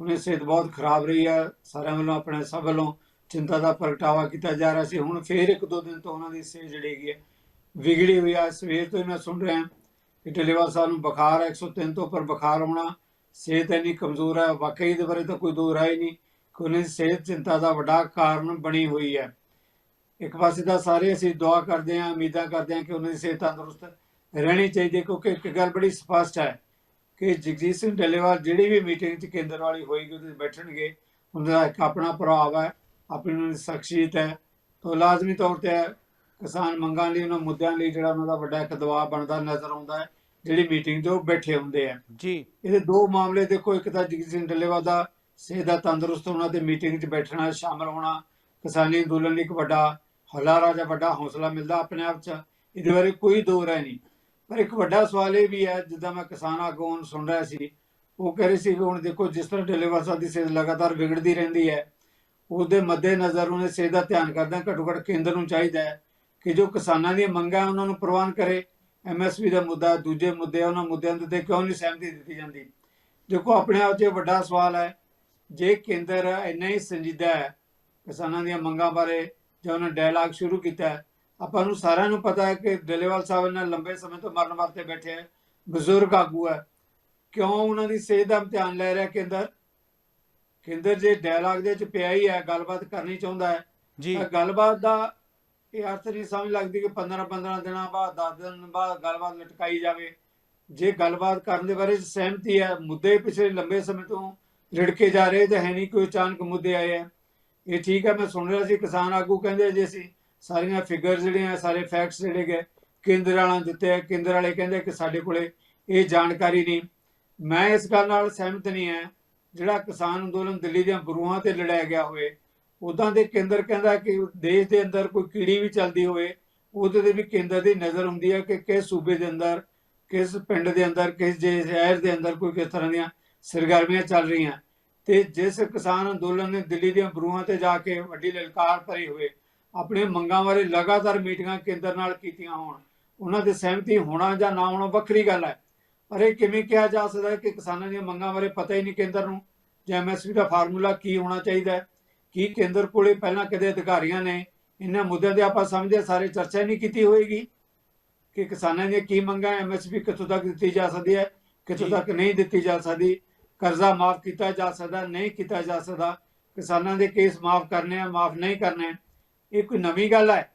ਉਹਨਾਂ ਦੀ ਸਿਹਤ ਬਹੁਤ ਖਰਾਬ ਰਹੀ ਹੈ। ਸਾਰਿਆਂ ਵੱਲੋਂ ਆਪਣੇ, ਸਭ ਵੱਲੋਂ ਚਿੰਤਾ ਦਾ ਪ੍ਰਗਟਾਵਾ ਕੀਤਾ ਜਾ ਰਿਹਾ ਸੀ। ਹੁਣ ਫੇਰ ਇੱਕ ਦੋ ਦਿਨ ਤੋਂ ਉਹਨਾਂ ਦੀ ਸਿਹਤ ਜਿਹੜੀ ਹੈਗੀ ਹੈ, ਵਿਗੜੀ ਹੋਈ ਆ ਸਵੇਰ ਤੋਂ ਹੀ ਮੈਂ ਸੁਣ ਰਿਹਾ ਕਿ ਡੱਲੇਵਾਲ ਸਾਹਿਬ ਨੂੰ ਬੁਖਾਰ ਹੈ। 103 ਤੋਂ ਉੱਪਰ ਬੁਖਾਰ ਹੋਣਾ ਸਿਹਤ ਇੰਨੀ ਕਮਜ਼ੋਰ ਹੈ। ਵਾਕਈ ਦੇ ਬਾਰੇ ਤਾਂ ਕੋਈ ਦੋ ਰਾਏ ਨਹੀਂ ਕਿ ਉਹਨਾਂ ਦੀ ਸਿਹਤ ਚਿੰਤਾ ਦਾ ਵੱਡਾ ਕਾਰਨ ਬਣੀ ਹੋਈ ਹੈ। ਇੱਕ ਪਾਸੇ ਤਾਂ ਸਾਰੇ ਅਸੀਂ ਦੁਆ ਕਰਦੇ ਹਾਂ ਉਮੀਦਾਂ ਕਰਦੇ ਹਾਂ ਕਿ ਉਹਨਾਂ ਦੀ ਸਿਹਤ ਤੰਦਰੁਸਤ ਰਹਿਣੀ ਚਾਹੀਦੀ ਹੈ ਕਿਉਂਕਿ ਇੱਕ ਗੱਲ ਬੜੀ ਸਪਸ਼ਟ ਹੈ ਕਿ ਜਗਜੀਤ ਸਿੰਘ ਡੱਲੇਵਾਲ ਜਿਹੜੀ ਵੀ ਮੀਟਿੰਗ 'ਚ ਕੇਂਦਰ ਵਾਲੀ ਹੋਏਗੀ ਉਹਦੇ ਬੈਠਣਗੇ ਉਹਨਾਂ ਦਾ ਇੱਕ ਆਪਣਾ ਪ੍ਰਭਾਵ ਹੈ ਆਪਣੀ ਉਹਨਾਂ ਦੀ ਸ਼ਖਸੀਅਤ ਹੈ ਤਾਂ ਲਾਜ਼ਮੀ ਤੌਰ ਤੇ ਕਿਸਾਨ ਮੰਗਾਂ ਲਈ ਉਹਨਾਂ ਮੁੱਦਿਆਂ ਲਈ ਜਿਹੜਾ ਉਹਨਾਂ ਦਾ ਵੱਡਾ ਇੱਕ ਦਬਾਅ ਬਣਦਾ ਨਜ਼ਰ ਆਉਂਦਾ ਹੈ ਜਿਹੜੀ ਮੀਟਿੰਗ 'ਚ ਉਹ ਬੈਠੇ ਹੁੰਦੇ ਆ। ਜੀ। ਇਹਦੇ ਦੋ ਮਾਮਲੇ ਦੇਖੋ ਇੱਕ ਤਾਂ ਜਗਜੀਤ ਸਿੰਘ ਡੱਲੇਵਾਲ ਦਾ ਸਿਹਤ ਦਾ ਤੰਦਰੁਸਤ ਹੋਣਾ ਤੇ ਮੀਟਿੰਗ 'ਚ ਬੈਠਣਾ ਸ਼ਾਮਲ ਹੋਣਾ ਕਿਸਾਨੀ ਅੰਦੋਲਨ ਲਈ ਇੱਕ ਵੱਡਾ ਹਲਾਰਾ ਜਾਂ ਵੱਡਾ ਹੌਸਲਾ ਮਿਲਦਾ ਆਪਣੇ ਆਪ 'ਚ, ਇਹਦੇ ਬਾਰੇ ਕੋਈ ਦੋ ਰਾਏ ਨਹੀਂ। ਪਰ ਇੱਕ ਵੱਡਾ ਸਵਾਲ ਇਹ ਵੀ ਹੈ, ਜਿੱਦਾਂ ਮੈਂ ਕਿਸਾਨ ਆਗੂਆਂ ਨੂੰ ਸੁਣ ਰਿਹਾ ਸੀ, ਉਹ ਕਹਿ ਰਹੇ ਸੀ ਹੁਣ ਦੇਖੋ ਜਿਸ ਤਰ੍ਹਾਂ ਡੱਲੇਵਾਲ ਸਾਹਿਬ ਦੀ ਸਿਹਤ ਲਗਾਤਾਰ ਵਿਗੜਦੀ ਰਹਿੰਦੀ ਹੈ, ਉਹਦੇ ਮੱਦੇ ਨਜ਼ਰ ਉਹਨੇ ਸਿਹਤ ਦਾ ਧਿਆਨ ਕਰਦਾ ਘੱਟੋ ਘੱਟ ਕੇਂਦਰ ਨੂੰ ਚਾਹੀਦਾ ਹੈ ਕਿ ਜੋ ਕਿਸਾਨਾਂ ਦੀਆਂ ਮੰਗਾਂ ਉਹਨਾਂ ਨੂੰ ਪ੍ਰਵਾਨ ਕਰੇ। ਐਮਐਸਪੀ ਦਾ ਮੁੱਦਾ, ਦੂਜੇ ਮੁੱਦੇ ਉਹਨਾਂ ਮੁੱਦਿਆਂ ਦੇ ਉੱਤੇ ਕਿਉਂ ਨਹੀਂ ਸਹਿਮਤੀ ਦਿੱਤੀ ਜਾਂਦੀ? ਦੇਖੋ, ਆਪਣੇ ਆਪ 'ਚ ਇਹ ਵੱਡਾ ਸਵਾਲ ਹੈ, ਜੇ ਕੇਂਦਰ ਇੰਨਾ ਹੀ ਸੰਜੀਦਾ ਹੈ ਕਿਸਾਨਾਂ ਦੀਆਂ ਮੰਗਾਂ ਬਾਰੇ ਜਾਂ ਉਹਨਾਂ ਡਾਇਲਾਗ ਸ਼ੁਰੂ ਕੀਤਾ ਹੈ ਆਪਾਂ ਨੂੰ ਸਾਰਿਆਂ ਨੂੰ ਪਤਾ ਹੈ ਕਿ ਡੱਲੇਵਾਲ ਸਾਹਿਬ ਇਹਨਾਂ ਲੰਬੇ ਸਮੇਂ ਤੋਂ ਮਰਨ ਵਾਸਤੇ ਬੈਠੇ ਹੈ ਬਜ਼ੁਰਗ ਆਗੂ ਹੈ। ਕਿਉਂ ਉਹਨਾਂ ਦੀ ਸਿਹਤ ਦਾ ਧਿਆਨ ਲੈ ਰਿਹਾ ਕੇਂਦਰ? ਕੇਂਦਰ ਜੇ ਡਾਇਲਾਗ ਦੇ ਵਿੱਚ ਪਿਆ ਹੀ ਹੈ ਗੱਲਬਾਤ ਕਰਨੀ ਚਾਹੁੰਦਾ ਹੈ ਜੀ। ਗੱਲਬਾਤ ਦਾ ਇਹ ਅਰਥ ਨਹੀਂ ਸਮਝ ਲੱਗਦੀ ਕਿ 15 15 ਦਿਨਾਂ ਬਾਅਦ 10 ਦਿਨ ਬਾਅਦ ਗੱਲਬਾਤ ਲਟਕਾਈ ਜਾਵੇ। ਜੇ ਗੱਲਬਾਤ ਕਰਨ ਦੇ ਬਾਰੇ ਸਹਿਮਤੀ ਹੈ ਮੁੱਦੇ ਪਿਛਲੇ ਲੰਬੇ ਸਮੇਂ ਤੋਂ ਰਿੜਕੇ ਜਾ ਰਹੇ ਤੇ ਹੈ ਨਹੀਂ ਕੋਈ ਅਚਾਨਕ ਮੁੱਦੇ ਆਏ ਆ ਇਹ ਠੀਕ ਹੈ, ਮੈਂ ਸੁਣ ਰਿਹਾ ਸੀ, ਕਿਸਾਨ ਆਗੂ ਕਹਿੰਦੇ ਜੇ ਅਸੀਂ ਸਾਰੀਆਂ ਫਿਗਰ ਜਿਹੜੀਆਂ ਸਾਰੇ ਫੈਕਟਸ ਜਿਹੜੇ ਗਏ ਕੇਂਦਰ ਵਾਲਿਆਂ ਨੂੰ ਦਿੱਤੇ ਆ, ਕੇਂਦਰ ਵਾਲੇ ਕਹਿੰਦੇ ਕਿ ਸਾਡੇ ਕੋਲੇ ਇਹ ਜਾਣਕਾਰੀ ਨਹੀਂ। ਮੈਂ ਇਸ ਗੱਲ ਨਾਲ ਸਹਿਮਤ ਨਹੀਂ ਹਾਂ। ਜਿਹੜਾ ਕਿਸਾਨ ਅੰਦੋਲਨ ਦਿੱਲੀ ਦੀਆਂ ਬਰੂਹਾਂ ਤੇ ਲੜਾਇਆ ਗਿਆ ਹੋਵੇ ਉਦਾਂ ਦੇ ਕੇਂਦਰ ਕਹਿੰਦਾ ਕਿ ਦੇਸ਼ ਦੇ ਅੰਦਰ ਕੋਈ ਕੀੜੀ ਵੀ ਚੱਲਦੀ ਹੋਵੇ, ਉਹਦੇ ਤੇ ਵੀ ਕੇਂਦਰ ਦੀ ਨਜ਼ਰ ਹੁੰਦੀ ਹੈ ਕਿ ਕਿਸ ਸੂਬੇ ਦੇ ਅੰਦਰ, ਕਿਸ ਪਿੰਡ ਦੇ ਅੰਦਰ, ਕਿਸ ਜੇ ਸ਼ਹਿਰ ਦੇ ਅੰਦਰ ਕੋਈ ਕਿਸ ਤਰ੍ਹਾਂ ਦੀਆਂ ਸਰਗਰਮੀਆਂ ਚੱਲ ਰਹੀਆਂ। ਤੇ ਜਿਸ ਕਿਸਾਨ ਅੰਦੋਲਨ ਨੇ ਦਿੱਲੀ ਦੀਆਂ ਬਰੂਹਾਂ ਤੇ ਜਾ ਕੇ ਵੱਡੀ ਲਲਕਾਰ ਭਰੀ ਹੋਵੇ ਆਪਣੇ ਮੰਗਾਂ ਬਾਰੇ ਲਗਾਤਾਰ ਮੀਟਿੰਗਾਂ ਕੇਂਦਰ ਨਾਲ ਕੀਤੀਆਂ ਹੋਣ ਉਹਨਾਂ ਦੇ ਸਹਿਮਤੀ ਹੋਣਾ ਜਾਂ ਨਾ ਹੋਣਾ ਵੱਖਰੀ ਗੱਲ ਹੈ। ਪਰ ਇਹ ਕਿਵੇਂ ਕਿਹਾ ਜਾ ਸਕਦਾ ਹੈ ਕਿ ਕਿਸਾਨਾਂ ਦੀਆਂ ਮੰਗਾਂ ਬਾਰੇ ਪਤਾ ਹੀ ਨਹੀਂ ਕੇਂਦਰ ਨੂੰ? ਜਾਂ ਐਮਐਸਪੀ ਦਾ ਫਾਰਮੂਲਾ ਕੀ ਹੋਣਾ ਚਾਹੀਦਾ ਹੈ? ਕੀ ਕੇਂਦਰ ਕੋਲੇ ਪਹਿਲਾਂ ਕਦੇ ਅਧਿਕਾਰੀਆਂ ਨੇ ਇਹਨਾਂ ਮੁੱਦਿਆਂ ਤੇ ਆਪਾਂ ਸਮਝਦੇ ਸਾਰੇ ਚਰਚਾ ਨਹੀਂ ਕੀਤੀ ਹੋਏਗੀ ਕਿ ਕਿਸਾਨਾਂ ਦੀਆਂ ਕੀ ਮੰਗਾਂ ਐਮਐਸਪੀ ਕਿੱਥੋਂ ਤੱਕ ਦਿੱਤੀ ਜਾ ਸਕਦੀ ਹੈ ਕਿੱਥੋਂ। ਤੱਕ ਨਹੀਂ ਦਿੱਤੀ ਜਾ ਸਕਦੀ? ਕਰਜ਼ਾ ਮਾਫ ਕੀਤਾ ਜਾ ਸਕਦਾ ਨਹੀਂ ਕੀਤਾ ਜਾ ਸਕਦਾ। ਕਿਸਾਨਾਂ ਦੇ ਕੇਸ ਮਾਫ ਕਰਨੇ ਆ ਮਾਫ ਨਹੀਂ ਕਰਨੇ। ਇਹ ਕੋਈ ਨਵੀਂ ਗੱਲ ਹੈ?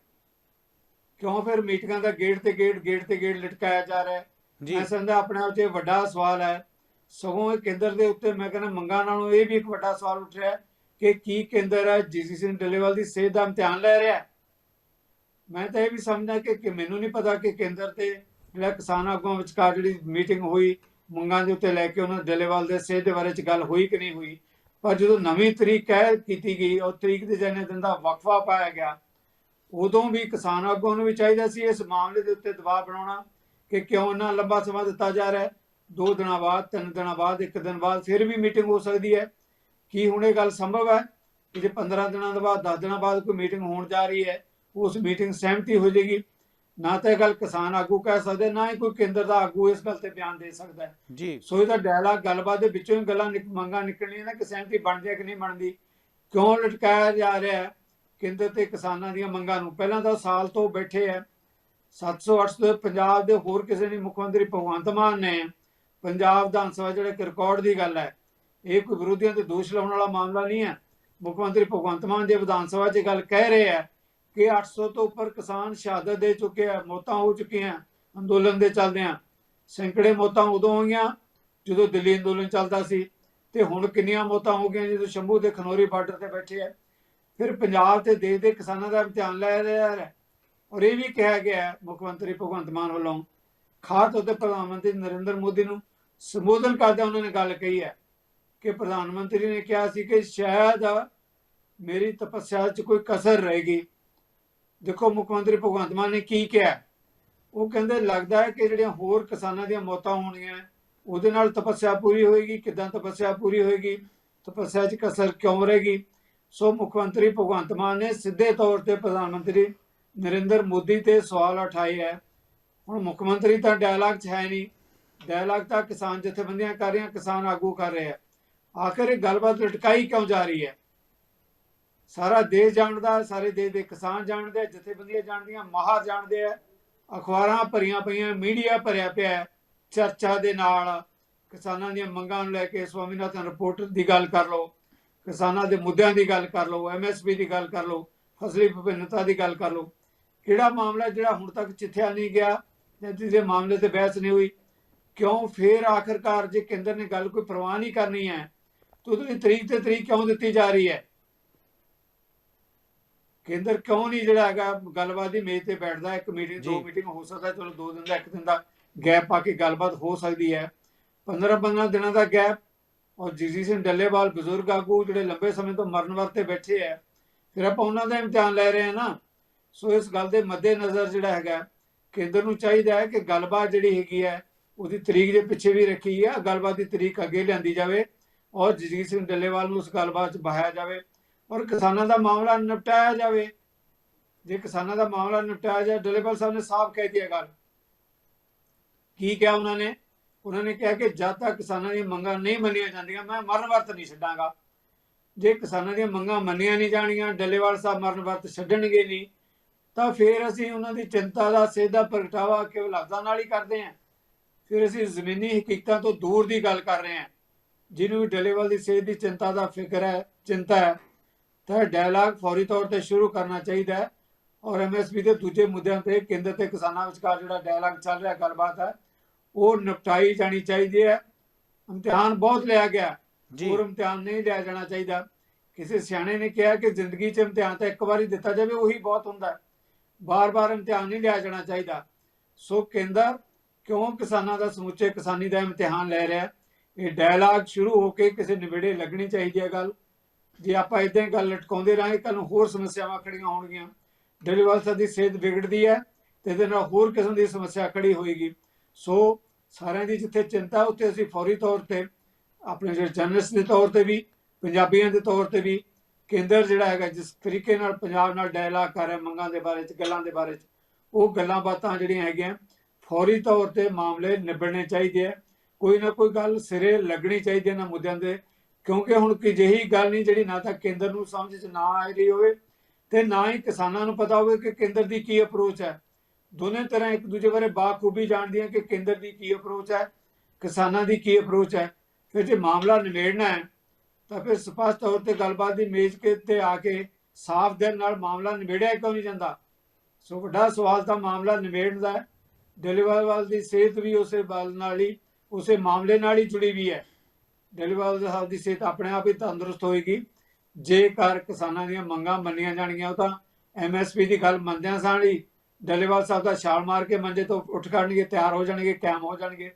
ਕਿਉਂ ਫਿਰ ਮੀਟਿੰਗਾਂ ਦਾ ਗੇਟ ਤੇ ਗੇਟ ਗੇਟ ਤੇ ਗੇਟ ਲਟਕਾਇਆ ਜਾ ਰਿਹਾ ਹੈ? ਮੈਂ ਸਮਝਦਾ ਆਪਣੇ ਆਪ 'ਚ ਵੱਡਾ ਸਵਾਲ ਹੈ। ਸਗੋਂ ਇਹ ਕੇਂਦਰ ਦੇ ਉੱਤੇ ਮੈਂ ਕਹਿੰਦਾ ਮੰਗਾਂ ਨਾਲੋਂ ਇਹ ਵੀ ਇੱਕ ਵੱਡਾ ਸਵਾਲ ਉੱਠ ਰਿਹਾ ਕਿ ਕੀ ਕੇਂਦਰ ਹੈ ਜੀਸੀ ਸਿੰਘ ਡੱਲੇਵਾਲ ਦੀ ਸਿਹਤ ਦਾ ਇਮਤਿਹਾਨ ਲੈ ਰਿਹਾ ਮੈਂ ਤਾਂ ਇਹ ਵੀ ਸਮਝਦਾ ਕਿ ਮੈਨੂੰ ਨਹੀਂ ਪਤਾ ਕਿ ਕੇਂਦਰ ਤੇ ਜਿਹੜਾ ਕਿਸਾਨ ਆਗੂਆਂ ਵਿਚਕਾਰ ਜਿਹੜੀ ਮੀਟਿੰਗ ਹੋਈ ਮੰਗਾਂ ਦੇ ਉੱਤੇ ਲੈ ਕੇ ਉਹਨਾਂ ਡੱਲੇਵਾਲ ਦੇ ਸਿਹਤ ਦੇ ਬਾਰੇ ਚ ਗੱਲ ਹੋਈ ਕਿ ਨਹੀਂ ਹੋਈ। ਪਰ ਜਦੋਂ ਨਵੀਂ ਤਰੀਕ ਕਹਿ ਕੀਤੀ ਗਈ, ਉਹ ਤਰੀਕ ਦੇ ਜਨੇ ਦਿਨ ਦਾ ਵਕਫਾ ਪਾਇਆ ਗਿਆ। ਉਦੋਂ ਵੀ ਕਿਸਾਨ ਆਗੂਆਂ ਨੂੰ ਵੀ ਚਾਹੀਦਾ ਸੀ ਇਸ ਮਾਮਲੇ ਦੇ ਉੱਤੇ ਦਬਾਅ ਬਣਾਉਣਾ ਕਿ ਕਿਉਂ ਇੰਨਾ ਲੰਬਾ ਸਮਾਂ ਦਿੱਤਾ ਜਾ ਰਿਹਾ ਹੈ। ਦੋ ਦਿਨਾਂ ਬਾਅਦ, ਤਿੰਨ ਦਿਨਾਂ ਬਾਅਦ, ਇੱਕ ਦਿਨ ਬਾਅਦ ਫਿਰ ਵੀ ਮੀਟਿੰਗ ਹੋ ਸਕਦੀ ਹੈ। ਕੀ ਹੁਣ ਇਹ ਗੱਲ ਸੰਭਵ ਹੈ ਕਿ ਜੇ 15 ਦਿਨਾਂ ਦੇ ਬਾਅਦ 10 ਦਿਨਾਂ ਬਾਅਦ ਕੋਈ ਮੀਟਿੰਗ ਹੋਣ ਜਾ ਰਹੀ ਹੈ, ਉਸ ਮੀਟਿੰਗ ਸਹਿਮਤੀ ਹੋ ਜਾਏਗੀ? ਨਾ ਤਾਂ ਇਹ ਗੱਲ ਕਿਸਾਨ ਆਗੂ ਕਹਿ ਸਕਦੇ ਨਾ ਹੀ ਕੋਈ ਕੇਂਦਰ ਦਾ ਆਗੂ ਇਸ ਗੱਲ ਤੇ ਬਿਆਨ ਦੇ ਸਕਦਾ ਜੀ। ਸੋ ਇਹਦਾ ਡਾਇਲਾਗ ਗੱਲਬਾਤ ਦੇ ਵਿੱਚੋਂ ਹੀ ਗੱਲਾਂ ਨਿਕ- ਮੰਗਾਂ ਨਿਕਲਣੀਆਂ ਨੇ ਕਿ ਸਹਿਮਤੀ ਬਣਦੀ ਹੈ ਕਿ ਨਹੀਂ ਬਣਦੀ ਕਿਉਂ ਲਟਕਾਇਆ ਜਾ ਰਿਹਾ ਹੈ ਕੇਂਦਰ ਤੇ ਕਿਸਾਨਾਂ ਦੀਆਂ ਮੰਗਾਂ ਨੂੰ। ਪਹਿਲਾਂ ਤਾਂ ਸਾਲ ਤੋਂ ਬੈਠੇ ਹੈ। 700 800 ਪੰਜਾਬ ਦੇ ਹੋਰ ਕਿਸੇ ਨਹੀਂ ਮੁੱਖ ਮੰਤਰੀ ਭਗਵੰਤ ਮਾਨ ਨੇ ਪੰਜਾਬ ਵਿਧਾਨ ਸਭਾ ਜਿਹੜੇ ਰਿਕਾਰਡ ਦੀ ਗੱਲ ਹੈ ਇਹ ਕੋਈ ਵਿਰੋਧੀਆਂ ਤੇ ਦੋਸ਼ ਲਾਉਣ ਵਾਲਾ ਮਾਮਲਾ ਨਹੀਂ ਹੈ। ਮੁੱਖ ਮੰਤਰੀ ਭਗਵੰਤ ਮਾਨ ਜੇ ਵਿਧਾਨ ਸਭਾ 'ਚ ਗੱਲ ਕਹਿ ਰਹੇ ਹੈ ਕਿ 800 ਤੋਂ ਉੱਪਰ ਕਿਸਾਨ ਸ਼ਹਾਦਤ ਦੇ ਚੁੱਕੇ ਆ, ਮੌਤਾਂ ਹੋ ਚੁੱਕੀਆਂ, ਅੰਦੋਲਨ ਦੇ ਚੱਲਦਿਆਂ। ਸੈਂਕੜੇ ਮੌਤਾਂ ਉਦੋਂ ਹੋਈਆਂ, ਜਦੋਂ ਦਿੱਲੀ ਅੰਦੋਲਨ ਚੱਲਦਾ ਸੀ ਤੇ ਹੁਣ ਕਿੰਨੀਆਂ ਮੌਤਾਂ ਹੋ ਗਈਆਂ ਜਦੋਂ ਸ਼ੰਭੂ ਦੇ ਖਨੌਰੀ ਬਾਰਡਰ ਤੇ ਬੈਠੇ ਆ। ਫਿਰ ਪੰਜਾਬ ਤੇ ਦੇਸ਼ ਦੇ ਕਿਸਾਨਾਂ ਦਾ ਇਮਤਿਹਾਨ ਲੈ ਰਿਹਾ ਔਰ ਇਹ ਵੀ ਕਿਹਾ ਗਿਆ ਮੁੱਖ ਮੰਤਰੀ ਭਗਵੰਤ ਮਾਨ ਵੱਲੋਂ। ਖਾਸ ਤੌਰ ਤੇ ਪ੍ਰਧਾਨ ਮੰਤਰੀ ਨਰਿੰਦਰ ਮੋਦੀ ਨੂੰ ਸੰਬੋਧਨ ਕਰਦਿਆਂ ਉਹਨਾਂ ਨੇ ਗੱਲ ਕਹੀ ਹੈ ਕਿ ਪ੍ਰਧਾਨ ਮੰਤਰੀ ਨੇ ਕਿਹਾ ਸੀ ਕਿ ਸ਼ਾਇਦ ਮੇਰੀ ਤਪੱਸਿਆ 'ਚ ਕੋਈ ਕਸਰ ਰਹੇਗੀ। ਦੇਖੋ ਮੁੱਖ ਮੰਤਰੀ ਭਗਵੰਤ ਮਾਨ ਨੇ ਕੀ ਕਿਹਾ? ਉਹ ਕਹਿੰਦੇ, ਲੱਗਦਾ ਹੈ ਕਿ ਜਿਹੜੀਆਂ ਹੋਰ ਕਿਸਾਨਾਂ ਦੀਆਂ ਮੌਤਾਂ ਹੋਣਗੀਆਂ, ਉਹਦੇ ਨਾਲ ਤਪੱਸਿਆ ਪੂਰੀ ਹੋਏਗੀ। ਕਿਦਾਂ ਤਪੱਸਿਆ ਪੂਰੀ ਹੋਏਗੀ? ਤਪੱਸਿਆ 'ਚ ਕਸਰ ਕਿਉਂ ਰਹੇਗੀ? ਸੋ ਮੁੱਖ ਮੰਤਰੀ ਭਗਵੰਤ ਮਾਨ ਨੇ ਸਿੱਧੇ ਤੌਰ ਤੇ ਪ੍ਰਧਾਨ ਮੰਤਰੀ ਨਰਿੰਦਰ ਮੋਦੀ ਤੇ ਸਵਾਲ ਉਠਾਏ ਹੈ। ਹੁਣ ਮੁੱਖ ਮੰਤਰੀ ਤਾਂ ਡਾਇਲਾਗ 'ਚ ਹੈ ਨਹੀਂ। ਡਾਇਲਾਗ ਤਾਂ ਕਿਸਾਨ ਜਥੇਬੰਦੀਆਂ ਕਰ ਰਹੀਆਂ, ਕਿਸਾਨ ਆਗੂ ਕਰ ਰਹੇ ਆ ਆਖਿਰ ਇਹ ਗੱਲਬਾਤ ਲਟਕਾਈ ਕਿਉਂ ਜਾ ਰਹੀ ਹੈ? ਸਾਰਾ ਦੇਸ਼ ਜਾਣਦਾ, ਸਾਰੇ ਦੇਸ਼ ਦੇ ਕਿਸਾਨ ਜਾਣਦੇ, ਜਥੇਬੰਦੀਆਂ ਜਾਣਦੀਆਂ ਮਾਹਰ ਜਾਣਦੇ ਆ। ਅਖਬਾਰਾਂ ਭਰੀਆਂ ਪਈਆਂ, ਮੀਡੀਆ ਭਰਿਆ ਪਿਆ ਚਰਚਾ ਦੇ ਨਾਲ। ਕਿਸਾਨਾਂ ਦੀਆਂ ਮੰਗਾਂ ਨੂੰ ਲੈ ਕੇ ਸਵਾਮੀਨਾਥਨ ਰਿਪੋਰਟ ਦੀ ਗੱਲ ਕਰ ਲਓ, ਕਿਸਾਨਾਂ ਦੇ ਮੁੱਦਿਆਂ ਦੀ ਗੱਲ ਕਰ ਲਓ ਐਮਐਸਪੀ ਦੀ ਗੱਲ ਕਰ ਲਓ, ਫਸਲੀ ਵਿਭਿੰਨਤਾ ਦੀ ਗੱਲ ਕਰ ਲਓ। ਕਿਹੜਾ ਮਾਮਲਾ ਜਿਹੜਾ ਹੁਣ ਤੱਕ ਚਿੱਥਿਆ ਨਹੀਂ ਗਿਆ, ਜਾਂ ਜਿਹਦੇ ਮਾਮਲੇ ਤੇ ਬਹਿਸ ਨਹੀਂ ਹੋਈ? ਕਿਉਂ ਫੇਰ ਆਖਰਕਾਰ ਜੇ ਕੇਂਦਰ ਨੇ ਗੱਲ ਕੋਈ ਪ੍ਰਵਾਹ ਨਹੀਂ ਕਰਨੀ ਹੈ, ਤਾਂ ਉਹਦੀ ਤਰੀਕ ਤੇ ਤਰੀਕ ਕਿਉਂ ਦਿੱਤੀ ਜਾ ਰਹੀ ਹੈ? ਕੇਂਦਰ ਕਿਉਂ ਨਹੀਂ ਜਿਹੜਾ ਹੈਗਾ ਗੱਲਬਾਤ ਦੀ ਮੇਜ਼ ਤੇ ਬੈਠਦਾ ਇੱਕ ਮੀਟਿੰਗ ਦੋ। ਮੀਟਿੰਗ ਹੋ ਸਕਦਾ ਚਲੋ ਦੋ ਦਿਨ ਦਾ ਇੱਕ ਦਿਨ ਦਾ ਗੈਪ ਪਾ ਕੇ ਗੱਲਬਾਤ ਹੋ ਸਕਦੀ ਹੈ। 15 15 ਦਿਨਾਂ ਦਾ ਗੈਪ ਔਰ ਜਗਜੀਤ ਸਿੰਘ ਡੱਲੇਵਾਲ ਬਜ਼ੁਰਗ ਆਗੂ ਜਿਹੜੇ ਲੰਬੇ ਸਮੇਂ ਤੋਂ ਮਰਨ ਵਰਤੇ ਬੈਠੇ ਆ ਫਿਰ ਆਪਾਂ ਉਹਨਾਂ ਦਾ ਇਮਤਿਹਾਨ ਲੈ ਰਹੇ ਹਾਂ ਨਾ। ਸੋ ਇਸ ਗੱਲ ਦੇ ਮੱਦੇ ਨਜ਼ਰ ਜਿਹੜਾ ਹੈਗਾ ਕੇਂਦਰ ਨੂੰ ਚਾਹੀਦਾ ਹੈ ਕਿ ਗੱਲਬਾਤ ਜਿਹੜੀ ਹੈਗੀ ਹੈ ਉਹਦੀ ਤਰੀਕ ਦੇ ਪਿੱਛੇ ਵੀ ਰੱਖੀ ਹੈ ਗੱਲਬਾਤ ਦੀ ਤਰੀਕ ਅੱਗੇ ਲਿਆਂਦੀ ਜਾਵੇ ਔਰ ਜਗਜੀਤ ਸਿੰਘ ਡੱਲੇਵਾਲ ਨੂੰ ਉਸ ਗੱਲਬਾਤ 'ਚ ਬਹਾਇਆ ਜਾਵੇ। ਔਰ ਕਿਸਾਨਾਂ ਦਾ ਮਾਮਲਾ ਨਿਪਟਾਇਆ ਜਾਵੇ। ਜੇ ਕਿਸਾਨਾਂ ਦਾ ਮਾਮਲਾ ਨਿਪਟਾਇਆ ਜਾਏ ਡੱਲੇਵਾਲ ਸਾਹਿਬ ਨੇ ਸਾਫ਼ ਕਹਿ ਦਿੱਤੀ ਗੱਲ। ਕੀ ਕਿਹਾ ਉਹਨਾਂ ਨੇ? ਉਹਨਾਂ ਨੇ ਕਿਹਾ ਕਿ ਜਦ ਤੱਕ ਕਿਸਾਨਾਂ ਦੀਆਂ ਮੰਗਾਂ ਨਹੀਂ ਮੰਨੀਆਂ ਜਾਂਦੀਆਂ, ਮੈਂ ਮਰਨ ਵਰਤ ਨਹੀਂ ਛੱਡਾਂਗਾ। ਜੇ ਕਿਸਾਨਾਂ ਦੀਆਂ ਮੰਗਾਂ ਮੰਨੀਆਂ ਨਹੀਂ ਜਾਣੀਆਂ ਡੱਲੇਵਾਲ ਸਾਹਿਬ ਮਰਨ ਵਰਤ ਛੱਡਣਗੇ ਨਹੀਂ, ਤਾਂ ਫਿਰ ਅਸੀਂ ਉਹਨਾਂ ਦੀ ਚਿੰਤਾ ਦਾ ਸਿੱਧਾ ਪ੍ਰਗਟਾਵਾ ਕੇਵਲ ਲਫ਼ਜ਼ਾਂ ਨਾਲ ਹੀ ਕਰਦੇ ਹਾਂ। ਫਿਰ ਅਸੀਂ ਜ਼ਮੀਨੀ ਹਕੀਕਤਾਂ ਤੋਂ ਦੂਰ ਦੀ ਗੱਲ ਕਰ ਰਹੇ ਹਾਂ। ਜਿਹਨੂੰ ਡੱਲੇਵਾਲ ਦੀ ਸਿਹਤ ਦੀ ਚਿੰਤਾ ਦਾ ਫਿਕਰ ਹੈ, ਚਿੰਤਾ ਹੈ ਤਾਂ ਡਾਇਲਾਗ ਫੌਰੀ ਤੌਰ ਤੇ ਸ਼ੁਰੂ ਕਰਨਾ ਚਾਹੀਦਾ ਹੈ। ਔਰ ਐਮਐਸਪੀ ਦੇ ਦੂਜੇ ਮੁੱਦਿਆਂ ਤੇ ਕੇਂਦਰ ਤੇ ਕਿਸਾਨਾਂ ਵਿਚਕਾਰ ਜਿਹੜਾ ਡਾਇਲਾਗ ਚੱਲ ਰਿਹਾ ਗੱਲਬਾਤ ਹੈ ਉਹ ਨਿਪਟਾਈ ਜਾਣੀ ਚਾਹੀਦੀ ਹੈ। ਇਮਤਿਹਾਨ ਬਹੁਤ ਲਿਆ ਗਿਆ। ਹੋਰ ਇਮਤਿਹਾਨ ਨਹੀਂ ਲਿਆ ਜਾਣਾ ਚਾਹੀਦਾ। ਕਿਸੇ ਸਿਆਣੇ ਨੇ ਕਿਹਾ ਕਿ ਜ਼ਿੰਦਗੀ 'ਚ ਇਮਤਿਹਾਨ ਤਾਂ ਇੱਕ ਵਾਰੀ ਦਿੱਤਾ ਜਾਵੇ ਉਹੀ ਬਹੁਤ ਹੁੰਦਾ ਹੈ। ਬਾਰ-ਬਾਰ ਇਮਤਿਹਾਨ ਨਹੀਂ ਲਿਆ ਜਾਣਾ ਚਾਹੀਦਾ। ਸੋ ਕੇਂਦਰ ਕਿਉਂ ਕਿਸਾਨਾਂ ਦਾ ਸਮੁੱਚੇ ਕਿਸਾਨੀ ਦਾ ਇਮਤਿਹਾਨ ਲੈ ਰਿਹਾ? ਇਹ ਡਾਇਲਾਗ ਸ਼ੁਰੂ ਹੋ ਕੇ ਕਿਸੇ ਨਿਬੇੜੇ ਲੱਗਣੀ ਚਾਹੀਦੀ ਹੈ ਗੱਲ। ਜੇ ਆਪਾਂ ਇਦਾਂ ਹੀ ਗੱਲ ਲਟਕਾਉਂਦੇ ਰਾਂਗੇ ਕੱਲ ਨੂੰ ਹੋਰ ਸਮੱਸਿਆਵਾਂ ਖੜੀਆਂ ਹੋਣਗੀਆਂ। ਡੇਲੀਵਾਲ ਸਾਹਿਬ ਦੀ ਸਿਹਤ ਵਿਗੜਦੀ ਹੈ ਤੇ ਇਹਦੇ ਨਾਲ ਹੋਰ ਕਿਸਮ ਦੀ ਸਮੱਸਿਆ ਖੜੀ ਹੋਏਗੀ। ਸੋ ਸਾਰਿਆਂ ਦੀ ਜਿੱਥੇ ਚਿੰਤਾ, ਉੱਥੇ ਅਸੀਂ ਫੌਰੀ ਤੌਰ ਤੇ ਆਪਣੇ ਜਿਹੜੇ ਜਰਨਲਿਸਟ ਦੇ ਤੌਰ ਤੇ ਵੀ, ਪੰਜਾਬੀਆਂ ਦੇ ਤੌਰ ਤੇ ਵੀ, ਕੇਂਦਰ ਜਿਹੜਾ ਹੈਗਾ, ਜਿਸ ਤਰੀਕੇ ਨਾਲ ਪੰਜਾਬ ਨਾਲ ਡਾਇਲਾਗ ਕਰ ਰਿਹਾ, ਮੰਗਾਂ ਦੇ ਬਾਰੇ ਚ, ਗੱਲਾਂ ਦੇ ਬਾਰੇ ਚ, ਉਹ ਗੱਲਾਂ ਬਾਤਾਂ ਜਿਹੜੀਆਂ ਹੈਗੀਆਂ, ਫੌਰੀ ਤੌਰ ਤੇ ਮਾਮਲੇ ਨਿਬੜਨੇ ਚਾਹੀਦੇ ਆ। ਕੋਈ ਨਾ ਕੋਈ ਗੱਲ ਸਿਰੇ ਲੱਗਣੀ ਚਾਹੀਦੀ ਹੈ ਇਹਨਾਂ ਮੁੱਦਿਆਂ ਦੇ ਕਿਉਂਕਿ ਹੁਣ ਕਿ ਜਿਹੀ ਗੱਲ ਨਹੀਂ ਜਿਹੜੀ ਨਾ ਤਾਂ ਕੇਂਦਰ ਨੂੰ ਸਮਝ ਚ ਨਾ ਆ ਰਹੀ ਹੋਵੇ ਤੇ ਨਾ ਹੀ ਕਿਸਾਨਾਂ ਨੂੰ ਪਤਾ ਹੋਵੇ ਕਿ ਕੇਂਦਰ ਦੀ ਕੀ ਅਪਰੋਚ ਹੈ। ਦੋਨੇ ਤਰ੍ਹਾਂ ਇੱਕ ਦੂਜੇ ਬਾਰੇ ਬਾਖੂਬੀ ਜਾਣਦੀਆਂ ਕਿ ਕੇਂਦਰ ਦੀ ਕੀ ਅਪਰੋਚ ਹੈ, ਕਿਸਾਨਾਂ ਦੀ ਕੀ ਅਪਰੋਚ ਹੈ। ਫਿਰ ਜੇ ਮਾਮਲਾ ਨਿਬੇੜਨਾ ਹੈ, ਤਾਂ ਫਿਰ ਸਪਸ਼ਟ ਤੌਰ ਤੇ ਗੱਲਬਾਤ ਦੀ ਮੇਜ਼ ਕੇ ਤੇ ਆ ਕੇ ਸਾਫ਼ ਦਿਲ ਨਾਲ ਮਾਮਲਾ ਨਿਬੇੜਿਆ ਕਿਉਂ ਨਹੀਂ ਜਾਂਦਾ? ਸੋ ਵੱਡਾ ਸਵਾਲ ਤਾਂ ਮਾਮਲਾ ਨਿਬੇੜਨ ਦਾ ਹੈ। ਦੀ ਸਿਹਤ ਵੀ ਉਸੇ ਬਲ ਨਾਲ ਹੀ, ਉਸੇ ਮਾਮਲੇ ਨਾਲ ਹੀ ਜੁੜੀ ਵੀ ਹੈ। ਡੇਲੀਵਾਲ ਸਾਹਿਬ ਦੀ ਸਿਹਤ ਆਪਣੇ ਆਪ ਹੀ ਤੰਦਰੁਸਤ ਹੋਏਗੀ। ਜੇਕਰ ਕਿਸਾਨਾਂ ਦੀਆਂ ਮੰਗਾਂ ਮੰਨੀਆਂ ਜਾਣਗੀਆਂ, ਉਹ ਤਾਂ ਐਮਐਸਪੀ ਦੀ ਗੱਲ ਮੰਨਦਿਆਂ ਸਾਂ ਹੀ ਡੱਲੇਵਾਲ ਸਾਹਿਬ ਦਾ ਛਾਲ ਮਾਰ ਕੇ ਮੰਜੇ ਤੋਂ ਉੱਠ ਕਰਨਗੇ ਤਿਆਰ ਹੋ ਜਾਣਗੇ ਕਾਇਮ ਹੋ ਜਾਣਗੇ।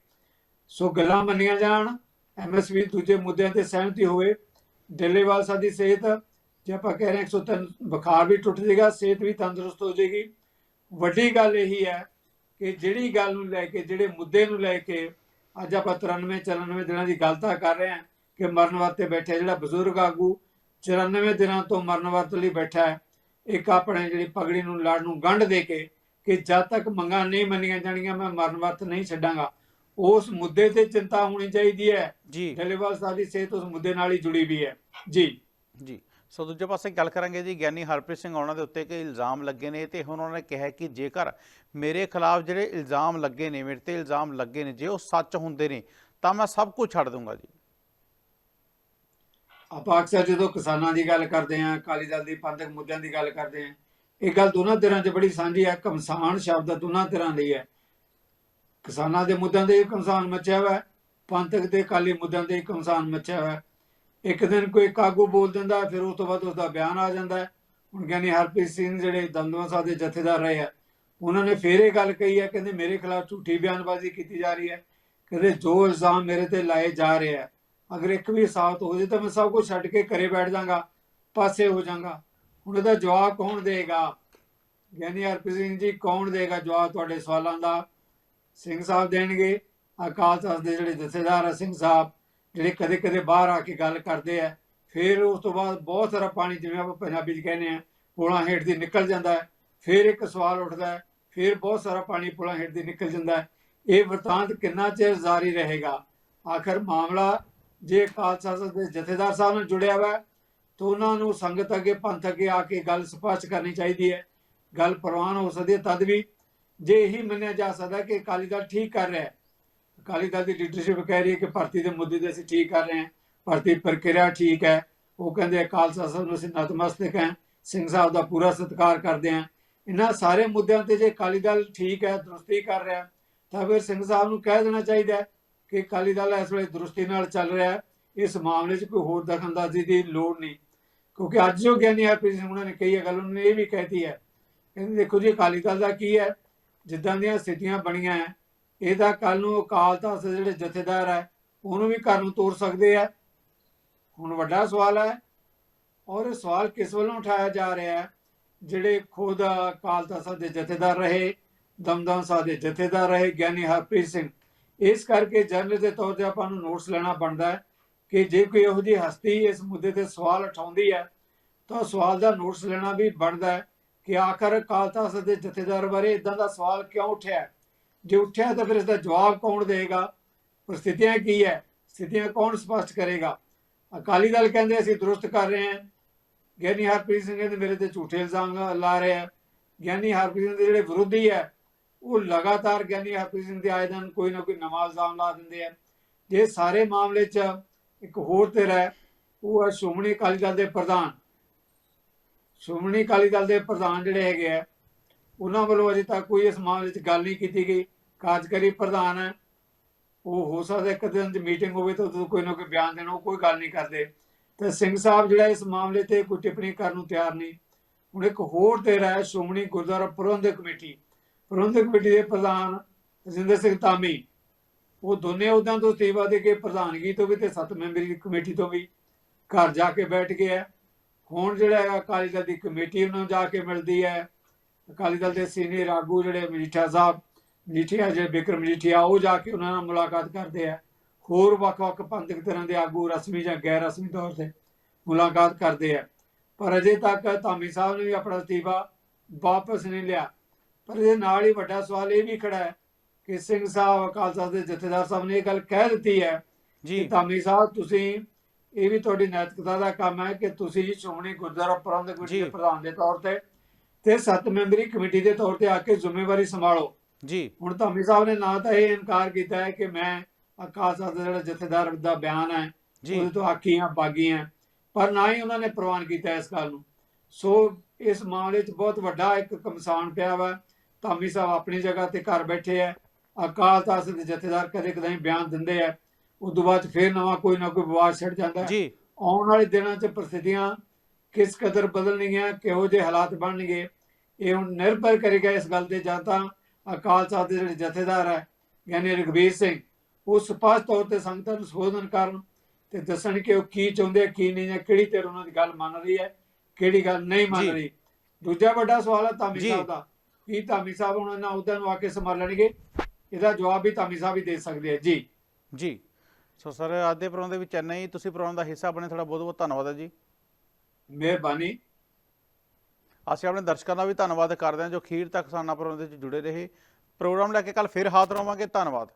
ਸੋ ਗੱਲਾਂ ਮੰਨੀਆਂ ਜਾਣ ਐਮਐਸਪੀ ਦੂਜੇ ਮੁੱਦਿਆਂ ਤੇ ਸਹਿਮਤੀ ਹੋਵੇ, ਡੱਲੇਵਾਲ ਸਾਹਿਬ ਦੀ ਸਿਹਤ, ਜੇ ਆਪਾਂ ਕਹਿ ਰਹੇ 103 ਬੁਖਾਰ ਵੀ ਟੁੱਟ ਜਾਏਗਾ, ਸਿਹਤ ਵੀ ਤੰਦਰੁਸਤ ਹੋ ਜਾਏਗੀ। ਵੱਡੀ ਗੱਲ ਇਹੀ ਹੈ ਕਿ ਜਿਹੜੀ ਗੱਲ ਨੂੰ ਲੈ ਕੇ, ਜਿਹੜੇ ਮੁੱਦੇ ਨੂੰ ਲੈ ਕੇ ਅੱਜ ਆਪਾਂ 93 94 ਦਿਨਾਂ ਦੀ ਗੱਲ ਤਾਂ ਕਰ ਰਹੇ ਹਾਂ ਕਿ ਮਰਨ ਵਾਸਤੇ ਬੈਠਾ ਜਿਹੜਾ ਬਜ਼ੁਰਗ ਆਗੂ 94 ਦਿਨਾਂ ਤੋਂ ਮਰਨ ਵਰਤ ਲਈ ਬੈਠਾ ਹੈ ਇੱਕ ਆਪਣੇ ਜਿਹੜੀ ਪਗੜੀ ਨੂੰ ਲੜ ਨੂੰ ਗੰਢ ਦੇ ਕੇ ਕਿ ਜਦ ਤੱਕ ਮੰਗਾਂ ਨਹੀਂ ਮੰਨੀਆਂ ਜਾਣੀਆਂ ਮੈਂ ਮਰਨ ਵਰਤ ਨਹੀਂ ਛੱਡਾਂਗਾ। ਉਸ ਮੁੱਦੇ ਤੇ ਚਿੰਤਾ ਹੋਣੀ ਚਾਹੀਦੀ ਹੈ। ਜੀ। ਡੱਲੇਵਾਲ ਸਾਹਿਬ ਦੀ ਸਿਹਤ ਉਸ ਮੁੱਦੇ ਨਾਲ ਹੀ ਜੁੜੀ ਵੀ ਹੈ। ਜੀ। ਜੀ। ਸੋ ਦੂਜੇ ਪਾਸੇ ਗੱਲ ਕਰਾਂਗੇ ਜੀ, ਗਿਆਨੀ ਹਰਪ੍ਰੀਤ ਸਿੰਘ ਉਹਨਾਂ ਦੇ ਉੱਤੇ ਕਿ ਇਲਜ਼ਾਮ ਲੱਗੇ ਨੇ ਤੇ ਹੁਣ ਉਹਨਾਂ ਨੇ ਕਿਹਾ ਕਿ ਜੇਕਰ ਮੇਰੇ ਖਿਲਾਫ ਜਿਹੜੇ ਇਲਜ਼ਾਮ ਲੱਗੇ ਨੇ, ਮੇਰੇ ਤੇ ਇਲਜ਼ਾਮ ਲੱਗੇ ਨੇ, ਜੇ ਉਹ ਸੱਚ ਹੁੰਦੇ ਨੇ, ਤਾਂ ਮੈਂ ਸਭ ਕੁਝ ਛੱਡ ਦੂੰਗਾ ਜੀ। ਆਪਾਂ ਅਕਸਰ ਜਦੋਂ ਕਿਸਾਨਾਂ ਦੀ ਗੱਲ ਕਰਦੇ ਹਾਂ, ਅਕਾਲੀ ਦਲ ਦੀ, ਪੰਥਕ ਮੁੱਦਿਆਂ ਦੀ ਗੱਲ ਕਰਦੇ ਹਾਂ, ਇਹ ਗੱਲ ਦੋਨਾਂ ਧਿਰਾਂ 'ਚ ਬੜੀ ਸਾਂਝੀ ਹੈ ਕਮਸਾਨ ਸ਼ਬਦ ਦੋਨਾਂ ਧਿਰਾਂ ਲਈ ਹੈ। ਕਿਸਾਨਾਂ ਦੇ ਮੁੱਦਿਆਂ ਦੇ ਕਮਸਾਨ ਮਚਿਆ ਹੋਇਆ ਪੰਥਕ ਤੇ ਅਕਾਲੀ ਮੁੱਦਿਆਂ ਦੇ ਕਮਸਾਨ ਮਚਿਆ ਹੋਇਆ ਇੱਕ ਦਿਨ ਕੋਈ ਕਾਗੂ ਬੋਲ ਦਿੰਦਾ, ਫਿਰ ਉਸ ਤੋਂ ਬਾਅਦ ਉਸ ਦਾ ਬਿਆਨ ਆ ਜਾਂਦਾ ਹੁਣ ਗਿਆਨੀ ਹਰਪ੍ਰੀਤ ਸਿੰਘ ਜਿਹੜੇ ਦਮਦਮਾ ਸਾਹਿਬ ਦੇ ਜਥੇਦਾਰ ਰਹੇ ਆ, ਉਹਨਾਂ ਨੇ ਫੇਰ ਇਹ ਗੱਲ ਕਹੀ ਹੈ, ਕਹਿੰਦੇ ਮੇਰੇ ਖਿਲਾਫ ਝੂਠੀ ਬਿਆਨਬਾਜ਼ੀ ਕੀਤੀ ਜਾ ਰਹੀ ਹੈ। ਕਹਿੰਦੇ ਜੋ ਇਲਜ਼ਾਮ ਮੇਰੇ ਤੇ ਲਾਏ ਜਾ ਰਹੇ ਆ, ਅਗਰ ਇੱਕ ਵੀ ਸਾਥ ਹੋ ਜੇ ਤਾਂ ਮੈਂ ਸਭ ਕੁਝ ਛੱਡ ਕੇ ਘਰੇ ਬੈਠ ਜਾਗਾ, ਪਾਸੇ ਹੋ ਜਾਗਾ। ਹੁਣ ਇਹਦਾ ਜਵਾਬ ਕੌਣ ਦੇਗਾ? ਗਿਆਨੀ ਹਰਪ੍ਰੀਤ ਸਿੰਘ ਜੀ, ਕੌਣ ਦੇਗਾ ਜਵਾਬ ਤੁਹਾਡੇ ਸਵਾਲਾਂ ਦਾ? ਸਿੰਘ ਸਾਹਿਬ ਦੇਣਗੇ। ਅਕਾਲ ਤਖਤ ਦੇ ਜਿਹੜੇ ਜਥੇਦਾਰ ਆ, ਸਿੰਘ ਸਾਹਿਬ ਜਿਹੜੇ ਕਦੇ ਕਦੇ ਬਾਹਰ ਆ ਕੇ ਗੱਲ ਕਰਦੇ ਆ, ਫਿਰ ਉਸ ਤੋਂ ਬਾਅਦ ਬਹੁਤ ਸਾਰਾ ਪਾਣੀ ਜਿਵੇਂ ਆਪਾਂ ਪੰਜਾਬੀ 'ਚ ਕਹਿੰਦੇ ਆ, ਪੁਲਾਂ ਹੇਠ ਦੀ ਨਿਕਲ ਜਾਂਦਾ ਹੈ, ਫਿਰ ਇੱਕ ਸਵਾਲ ਉੱਠਦਾ ਹੈ, ਫਿਰ ਬਹੁਤ ਸਾਰਾ ਪਾਣੀ ਪੁਲਾਂ ਹੇਠ ਦੀ ਨਿਕਲ ਜਾਂਦਾ ਹੈ। ਇਹ ਵਰਤਾਂਤ ਕਿੰਨਾ ਚਿਰ ਜਾਰੀ ਰਹੇਗਾ? ਆਖਰ ਮਾਮਲਾ ਜੇ ਖਾਲਸਾ ਸਭਾ ਦੇ ਜਥੇਦਾਰ ਸਾਹਿਬ ਨਾਲ ਜੁੜਿਆ ਹੋਇਆ, ਤਾਂ ਉਹਨਾਂ ਨੂੰ ਸੰਗਤ ਅੱਗੇ, ਪੰਥ ਅੱਗੇ ਆ ਕੇ ਗੱਲ ਸਪਸ਼ਟ ਕਰਨੀ ਚਾਹੀਦੀ ਹੈ। ਗੱਲ ਪ੍ਰਵਾਨ ਹੋ ਸਕਦੀ ਹੈ, ਤਦ ਵੀ ਜੇ ਇਹੀ ਮੰਨਿਆ ਜਾ ਸਕਦਾ ਕਿ ਅਕਾਲੀ ਦਲ ਠੀਕ ਕਰ ਰਿਹਾ ਹੈ। ਅਕਾਲੀ ਦਲ ਦੀ ਲੀਡਰਸ਼ਿਪ ਕਹਿ ਰਹੀ ਹੈ ਕਿ ਭਰਤੀ ਦੇ ਮੁੱਦੇ ਤੇ ਅਸੀਂ ਠੀਕ ਕਰ ਰਹੇ ਹਾਂ, ਭਰਤੀ ਪ੍ਰਕਿਰਿਆ ਠੀਕ ਹੈ। ਉਹ ਕਹਿੰਦੇ ਖਾਲਸਾ ਸਾਹਿਬ ਨੂੰ ਅਸੀਂ ਨਤਮਸਤਕ ਹਾਂ, ਸਿੰਘ ਸਾਹਿਬ ਦਾ ਪੂਰਾ ਸਤਿਕਾਰ ਕਰਦੇ ਹਾਂ। ਇਹਨਾਂ ਸਾਰੇ ਮੁੱਦਿਆਂ ਤੇ ਜੇ ਅਕਾਲੀ ਦਲ ਠੀਕ ਹੈ, ਦਰੁਸਤੀ ਕਰ ਰਿਹਾ, ਤਾਂ ਫਿਰ ਸਿੰਘ ਸਾਹਿਬ ਨੂੰ ਕਹਿ ਦੇਣਾ ਚਾਹੀਦਾ ਕਿ ਅਕਾਲੀ ਦਲ ਇਸ ਵੇਲੇ ਦਰੁਸਤੀ ਨਾਲ ਚੱਲ ਰਿਹਾ ਹੈ। ਇਸ ਮਾਮਲੇ 'ਚ ਕੋਈ ਹੋਰ ਦਖਲਅੰਦਾਜ਼ੀ ਦੀ ਲੋੜ ਨਹੀਂ। ਕਿਉਂਕਿ ਅੱਜ ਜੋ ਗਿਆਨੀ ਹਰਪ੍ਰੀਤ ਸਿੰਘ ਉਹਨਾਂ ਨੇ ਕਹੀ ਹੈ, ਗੱਲ ਉਹਨਾਂ ਨੇ ਇਹ ਵੀ ਕਹਿਤੀ ਹੈ। ਕਹਿੰਦੇ ਦੇਖੋ ਜੀ, ਅਕਾਲੀ ਦਲ ਦਾ ਕੀ ਹੈ? ਜਿੱਦਾਂ ਦੀਆਂ ਸਥਿਤੀਆਂ ਬਣੀਆਂ ਹੈ ਇਹਦਾ ਕੱਲ ਨੂੰ ਅਕਾਲ ਤਖਤ ਦੇ ਜਿਹੜੇ ਜਥੇਦਾਰ ਹੈ, ਉਹਨੂੰ ਵੀ ਘਰ ਨੂੰ ਤੋੜ ਸਕਦੇ ਆ। ਹੁਣ ਵੱਡਾ ਸਵਾਲ ਹੈ ਔਰ ਇਹ ਸਵਾਲ ਕਿਸ ਵੱਲੋਂ ਉਠਾਇਆ ਜਾ ਰਿਹਾ ਹੈ? ਜਿਹੜੇ ਖੁਦ ਅਕਾਲ ਤਖਤ ਦੇ ਜਥੇਦਾਰ ਰਹੇ, ਦਮਦਮ ਸਾਹਿਬ ਦੇ ਜਥੇਦਾਰ ਰਹੇ, ਗਿਆਨੀ ਹਰਪ੍ਰੀਤ ਸਿੰਘ, ਇਸ ਕਰਕੇ ਜਨਰਲ ਦੇ ਤੌਰ ਤੇ ਆਪਾਂ ਨੂੰ ਨੋਟਸ ਲੈਣਾ ਬਣਦਾ ਹੈ ਕਿ ਜੇ ਕੋਈ ਇਹੋ ਜਿਹੀ ਹਸਤੀ ਇਸ ਮੁੱਦੇ ਤੇ ਸਵਾਲ ਉਠਾਉਂਦੀ ਹੈ, ਤਾਂ ਸਵਾਲ ਦਾ ਨੋਟਸ ਲੈਣਾ ਵੀ ਬਣਦਾ ਹੈ ਕਿ ਆਖਰ ਅਕਾਲ ਤਖਤ ਦੇ ਜਥੇਦਾਰ ਬਾਰੇ ਇਦਾਂ ਦਾ ਸਵਾਲ ਕਿਉਂ ਉੱਠਿਆ ਜੇ ਉੱਠਿਆ ਤਾਂ ਫਿਰ ਇਸ ਦਾ ਜਵਾਬ ਕੌਣ ਦੇਗਾ ਪ੍ਰਸਥਿਤੀਆਂ ਕੀ ਹੈ? ਸਥਿਤੀਆਂ ਕੌਣ ਸਪਸ਼ਟ ਕਰੇਗਾ? ਅਕਾਲੀ ਦਲ ਕਹਿੰਦੇ ਅਸੀਂ ਦਰੁਸਤ ਕਰ ਰਹੇ ਹਾਂ। ਗਿਆਨੀ ਹਰਪ੍ਰੀਤ ਸਿੰਘ ਕਹਿੰਦੇ ਮੇਰੇ ਤੇ ਝੂਠੇ ਇਲਜ਼ਾਮ ਲਾ ਰਹੇ ਆ। ਗਿਆਨੀ ਹਰਪ੍ਰੀਤ ਸਿੰਘ ਦੇ ਜਿਹੜੇ ਵਿਰੋਧੀ ਹੈ, ਉਹ ਲਗਾਤਾਰ ਗਿਆਨੀ ਹਰਪ੍ਰੀਤ ਸਿੰਘ ਦੇ ਆਏ ਦਿਨ ਕੋਈ ਨਾ ਕੋਈ ਨਵਾਂ ਇਲਜ਼ਾਮ ਲਾ ਦਿੰਦੇ ਆ। ਜੇ ਸਾਰੇ ਮਾਮਲੇ 'ਚ ਇੱਕ ਹੋਰ ਧਿਰ ਹੈ, ਉਹ ਹੈ ਸ਼੍ਰੋਮਣੀ ਅਕਾਲੀ ਦਲ ਦੇ ਪ੍ਰਧਾਨ। ਸ਼੍ਰੋਮਣੀ ਅਕਾਲੀ ਦਲ ਦੇ ਪ੍ਰਧਾਨ ਜਿਹੜੇ ਹੈਗੇ ਆ ਉਹਨਾਂ ਵੱਲੋਂ ਅਜੇ ਤੱਕ ਕੋਈ ਇਸ ਮਾਮਲੇ 'ਚ ਗੱਲ ਨਹੀਂ ਕੀਤੀ ਗਈ। ਕਾਰਜਕਾਰੀ ਪ੍ਰਧਾਨ ਹੈ ਉਹ ਹੋ ਸਕਦਾ ਇੱਕ ਦਿਨ ਦੀ ਮੀਟਿੰਗ ਹੋਵੇ ਤਾਂ ਉਦੋਂ ਕੋਈ ਨਾ ਕੋਈ ਬਿਆਨ ਦੇਣਾ, ਉਹ ਕੋਈ ਗੱਲ ਨਹੀਂ ਕਰਦੇ। ਤੇ ਸਿੰਘ ਸਾਹਿਬ ਜਿਹੜਾ ਇਸ ਮਾਮਲੇ ਤੇ ਕੋਈ ਟਿੱਪਣੀ ਕਰਨ ਨੂੰ ਤਿਆਰ ਨਹੀਂ। ਹੁਣ ਇੱਕ ਹੋਰ ਤੇ ਹੈ ਸ਼੍ਰੋਮਣੀ ਗੁਰਦੁਆਰਾ ਪ੍ਰਬੰਧਕ ਕਮੇਟੀ ਪ੍ਰਬੰਧਕ ਕਮੇਟੀ ਦੇ ਪ੍ਰਧਾਨ ਰਜਿੰਦਰ ਸਿੰਘ ਤਾਮੀ ਉਹ ਦੋਨੇ ਉਹਦਾਂ ਤੋਂ ਅਸਤੀਫਾ ਦੇ ਕੇ ਪ੍ਰਧਾਨਗੀ ਤੋਂ ਵੀ ਤੇ ਸੱਤ ਮੈਂਬਰੀ ਕਮੇਟੀ ਤੋਂ ਵੀ ਘਰ ਜਾ ਕੇ ਬੈਠ ਗਿਆ ਹੁਣ ਜਿਹੜਾ ਹੈ ਅਕਾਲੀ ਦਲ ਦੀ ਕਮੇਟੀ ਉਹਨਾਂ ਨੂੰ ਜਾ ਕੇ ਮਿਲਦੀ ਹੈ। ਅਕਾਲੀ ਦਲ ਦੇ ਸੀਨੀਅਰ ਆਗੂ ਜਿਹੜੇ ਮਜੀਠਾ ਸਾਹਿਬ ਮਜੀਠੀਆ ਜਿਹੜੇ ਬਿਕਰਮ ਮਜੀਠੀਆ ਉਹ ਜਾ ਕੇ ਉਹਨਾਂ ਨਾਲ ਮੁਲਾਕਾਤ ਕਰਦੇ ਆ। ਹੋਰ ਵੱਖ-ਵੱਖ ਪੰਥਕ ਤਰ੍ਹਾਂ ਦੇ ਆਗੂ ਰਸਮੀ ਜਾਂ ਗੈਰ ਰਸਮੀ ਤੌਰ ਤੇ ਮੁਲਾਕਾਤ ਕਰਦੇ ਆ। ਪਰ ਅਜੇ ਤੱਕ ਧਾਮੀ ਸਾਹਿਬ ਨੇ ਵੀ ਆਪਣਾ ਅਸਤੀਫਾ ਵਾਪਸ ਨਹੀਂ ਲਿਆ। ਪਰ ਇਹਦੇ ਨਾਲ ਹੀ ਵੱਡਾ ਸਵਾਲ ਇਹ ਵੀ ਖੜਾ ਹੈ ਕਿ ਸਿੰਘ ਸਾਹਿਬ ਅਕਾਲ ਤਖਤ ਦੇ ਜਥੇਦਾਰ ਸਾਹਿਬ ਨੇ ਇਹ ਗੱਲ ਕਹਿ ਦਿੱਤੀ ਹੈ ਜੀ। ਧਾਮੀ ਸਾਹਿਬ ਤੁਸੀਂ ਇਹ ਵੀ ਤੁਹਾਡੀ ਨੈਤਿਕਤਾ ਦਾ ਕੰਮ ਹੈ ਕਿ ਤੁਸੀਂ ਸ਼੍ਰੋਮਣੀ ਗੁਰਦੁਆਰਾ ਪ੍ਰਬੰਧਕ ਕਮੇਟੀ। ਦੇ ਪ੍ਰਧਾਨ ਦੇ ਤੌਰ ਤੇ ਤੇ ਸੱਤ ਮੈਂਬਰੀ ਕਮੇਟੀ ਦੇ ਤੌਰ ਤੇ ਆ ਕੇ ਜ਼ਿੰਮੇਵਾਰੀ ਸੰਭਾਲੋ। ਜੀ। ਹੁਣ ਧਾਮੀ ਸਾਹਿਬ ਨੇ ਨਾ ਤਾਂ ਇਹ ਇਨਕਾਰ ਕੀਤਾ ਹੈ ਕਿ ਮੈਂ ਤਖਤ ਦਾ ਜਿਹੜਾ ਜਥੇਦਾਰ ਦਾ ਬਿਆਨ ਹੈ ਉਹਦੇ ਤੋਂ ਆਕੀ ਹਾਂ ਬਾਗੀ ਹਾਂ ਪਰ ਨਾ ਹੀ ਉਹਨਾਂ ਨੇ ਪ੍ਰਵਾਨ ਕੀਤਾ ਇਸ ਗੱਲ ਨੂੰ। ਸੋ ਇਸ ਮਾਮਲੇ 'ਚ ਬਹੁਤ ਵੱਡਾ ਇੱਕ ਕਮਸਾਨ ਪਿਆ ਵਾ। ਧਾਮੀ ਸਾਹਿਬ ਆਪਣੀ ਜਗ੍ਹਾ ਤੇ ਘਰ ਬੈਠੇ ਆ ਅਕਾਲ ਤਖਤ ਦੇ ਜਥੇਦਾਰ ਕਦੇ ਕਦੇ ਬਿਆਨ ਦਿੰਦੇ ਆ। ਉਸ ਤੋਂ ਬਾਅਦ ਫੇਰ ਨਵਾਂ ਕੋਈ ਨਾ ਕੋਈ ਵਿਵਾਦ ਛਿੜ ਜਾਂਦਾ ਹੈ। ਜੀ। ਆਉਣ ਵਾਲੇ ਦਿਨਾਂ 'ਚ ਪ੍ਰਸਥਿਤੀਆਂ ਕਿਸ ਕਦਰ ਬਦਲਣਗੀਆਂ ਕਿਹੋ ਜਿਹੇ ਹਾਲਾਤ ਬਣਨਗੇ ਇਹ ਹੁਣ ਨਿਰਭਰ ਕਰੇਗਾ ਇਸ ਗੱਲ ਤੇ। ਜਾਂ ਤਾਂ ਅਕਾਲ ਤਖਤ ਦੇ ਜਿਹੜੇ ਜਥੇਦਾਰ ਹੈ ਯਾਨੀ ਰਘਬੀਰ ਸਿੰਘ ਉਹ ਸਪਸ਼ਟ ਤੌਰ ਤੇ ਸੰਗਤਾਂ ਨੂੰ ਸੰਬੋਧਨ ਕਰਨ ਤੇ ਦੱਸਣ ਕਿ ਉਹ ਕੀ ਚਾਹੁੰਦੇ ਕੀ ਨਹੀਂ ਜਾਂ ਕਿਹੜੀ ਧਿਰ ਉਹਨਾਂ ਦੀ ਗੱਲ ਮੰਨ ਰਹੀ ਹੈ ਕਿਹੜੀ ਗੱਲ ਨਹੀਂ ਮੰਨ। ਰਹੀ। ਦੂਜਾ ਵੱਡਾ ਸਵਾਲ ਹੈ ਧਾਮੀ। ਸਾਹਿਬ ਦਾ। ਕੀ ਧਾਮੀ ਸਾਹਿਬ ਹੁਣ ਇਹਨਾਂ ਅਹੁਦਿਆਂ ਨੂੰ ਆ ਕੇ ਸੰਭਾਲ ਲੈਣਗੇ? ਇਹਦਾ ਜਵਾਬ ਵੀ ਧਾਮੀ ਸਾਹਿਬ ਹੀ ਦੇ ਸਕਦੇ ਆ। ਜੀ। ਜੀ। ਸੋ ਸਰ ਅੱਜ ਦੇ ਪ੍ਰੋਗਰਾਮ ਦੇ ਵਿੱਚ ਇੰਨਾ ਹੀ। ਤੁਸੀਂ ਪ੍ਰੋਗਰਾਮ ਦਾ ਹਿੱਸਾ ਬਣੇ ਤੁਹਾਡਾ ਬਹੁਤ ਬਹੁਤ ਧੰਨਵਾਦ ਹੈ ਜੀ। ਮਿਹਰਬਾਨੀ। ਅਸੀਂ ਆਪਣੇ ਦਰਸ਼ਕਾਂ ਦਾ ਵੀ ਧੰਨਵਾਦ ਕਰਦੇ ਹਾਂ ਜੋ ਖੀਰ ਤੱਕ ਸਾਨਾ ਪ੍ਰੋਗਰਾਮ ਦੇ ਵਿੱਚ ਜੁੜੇ ਰਹੇ। ਪ੍ਰੋਗਰਾਮ ਲੈ ਕੇ ਕੱਲ ਫਿਰ ਹਾਜ਼ਰ ਹੋਵਾਂਗੇ। ਧੰਨਵਾਦ।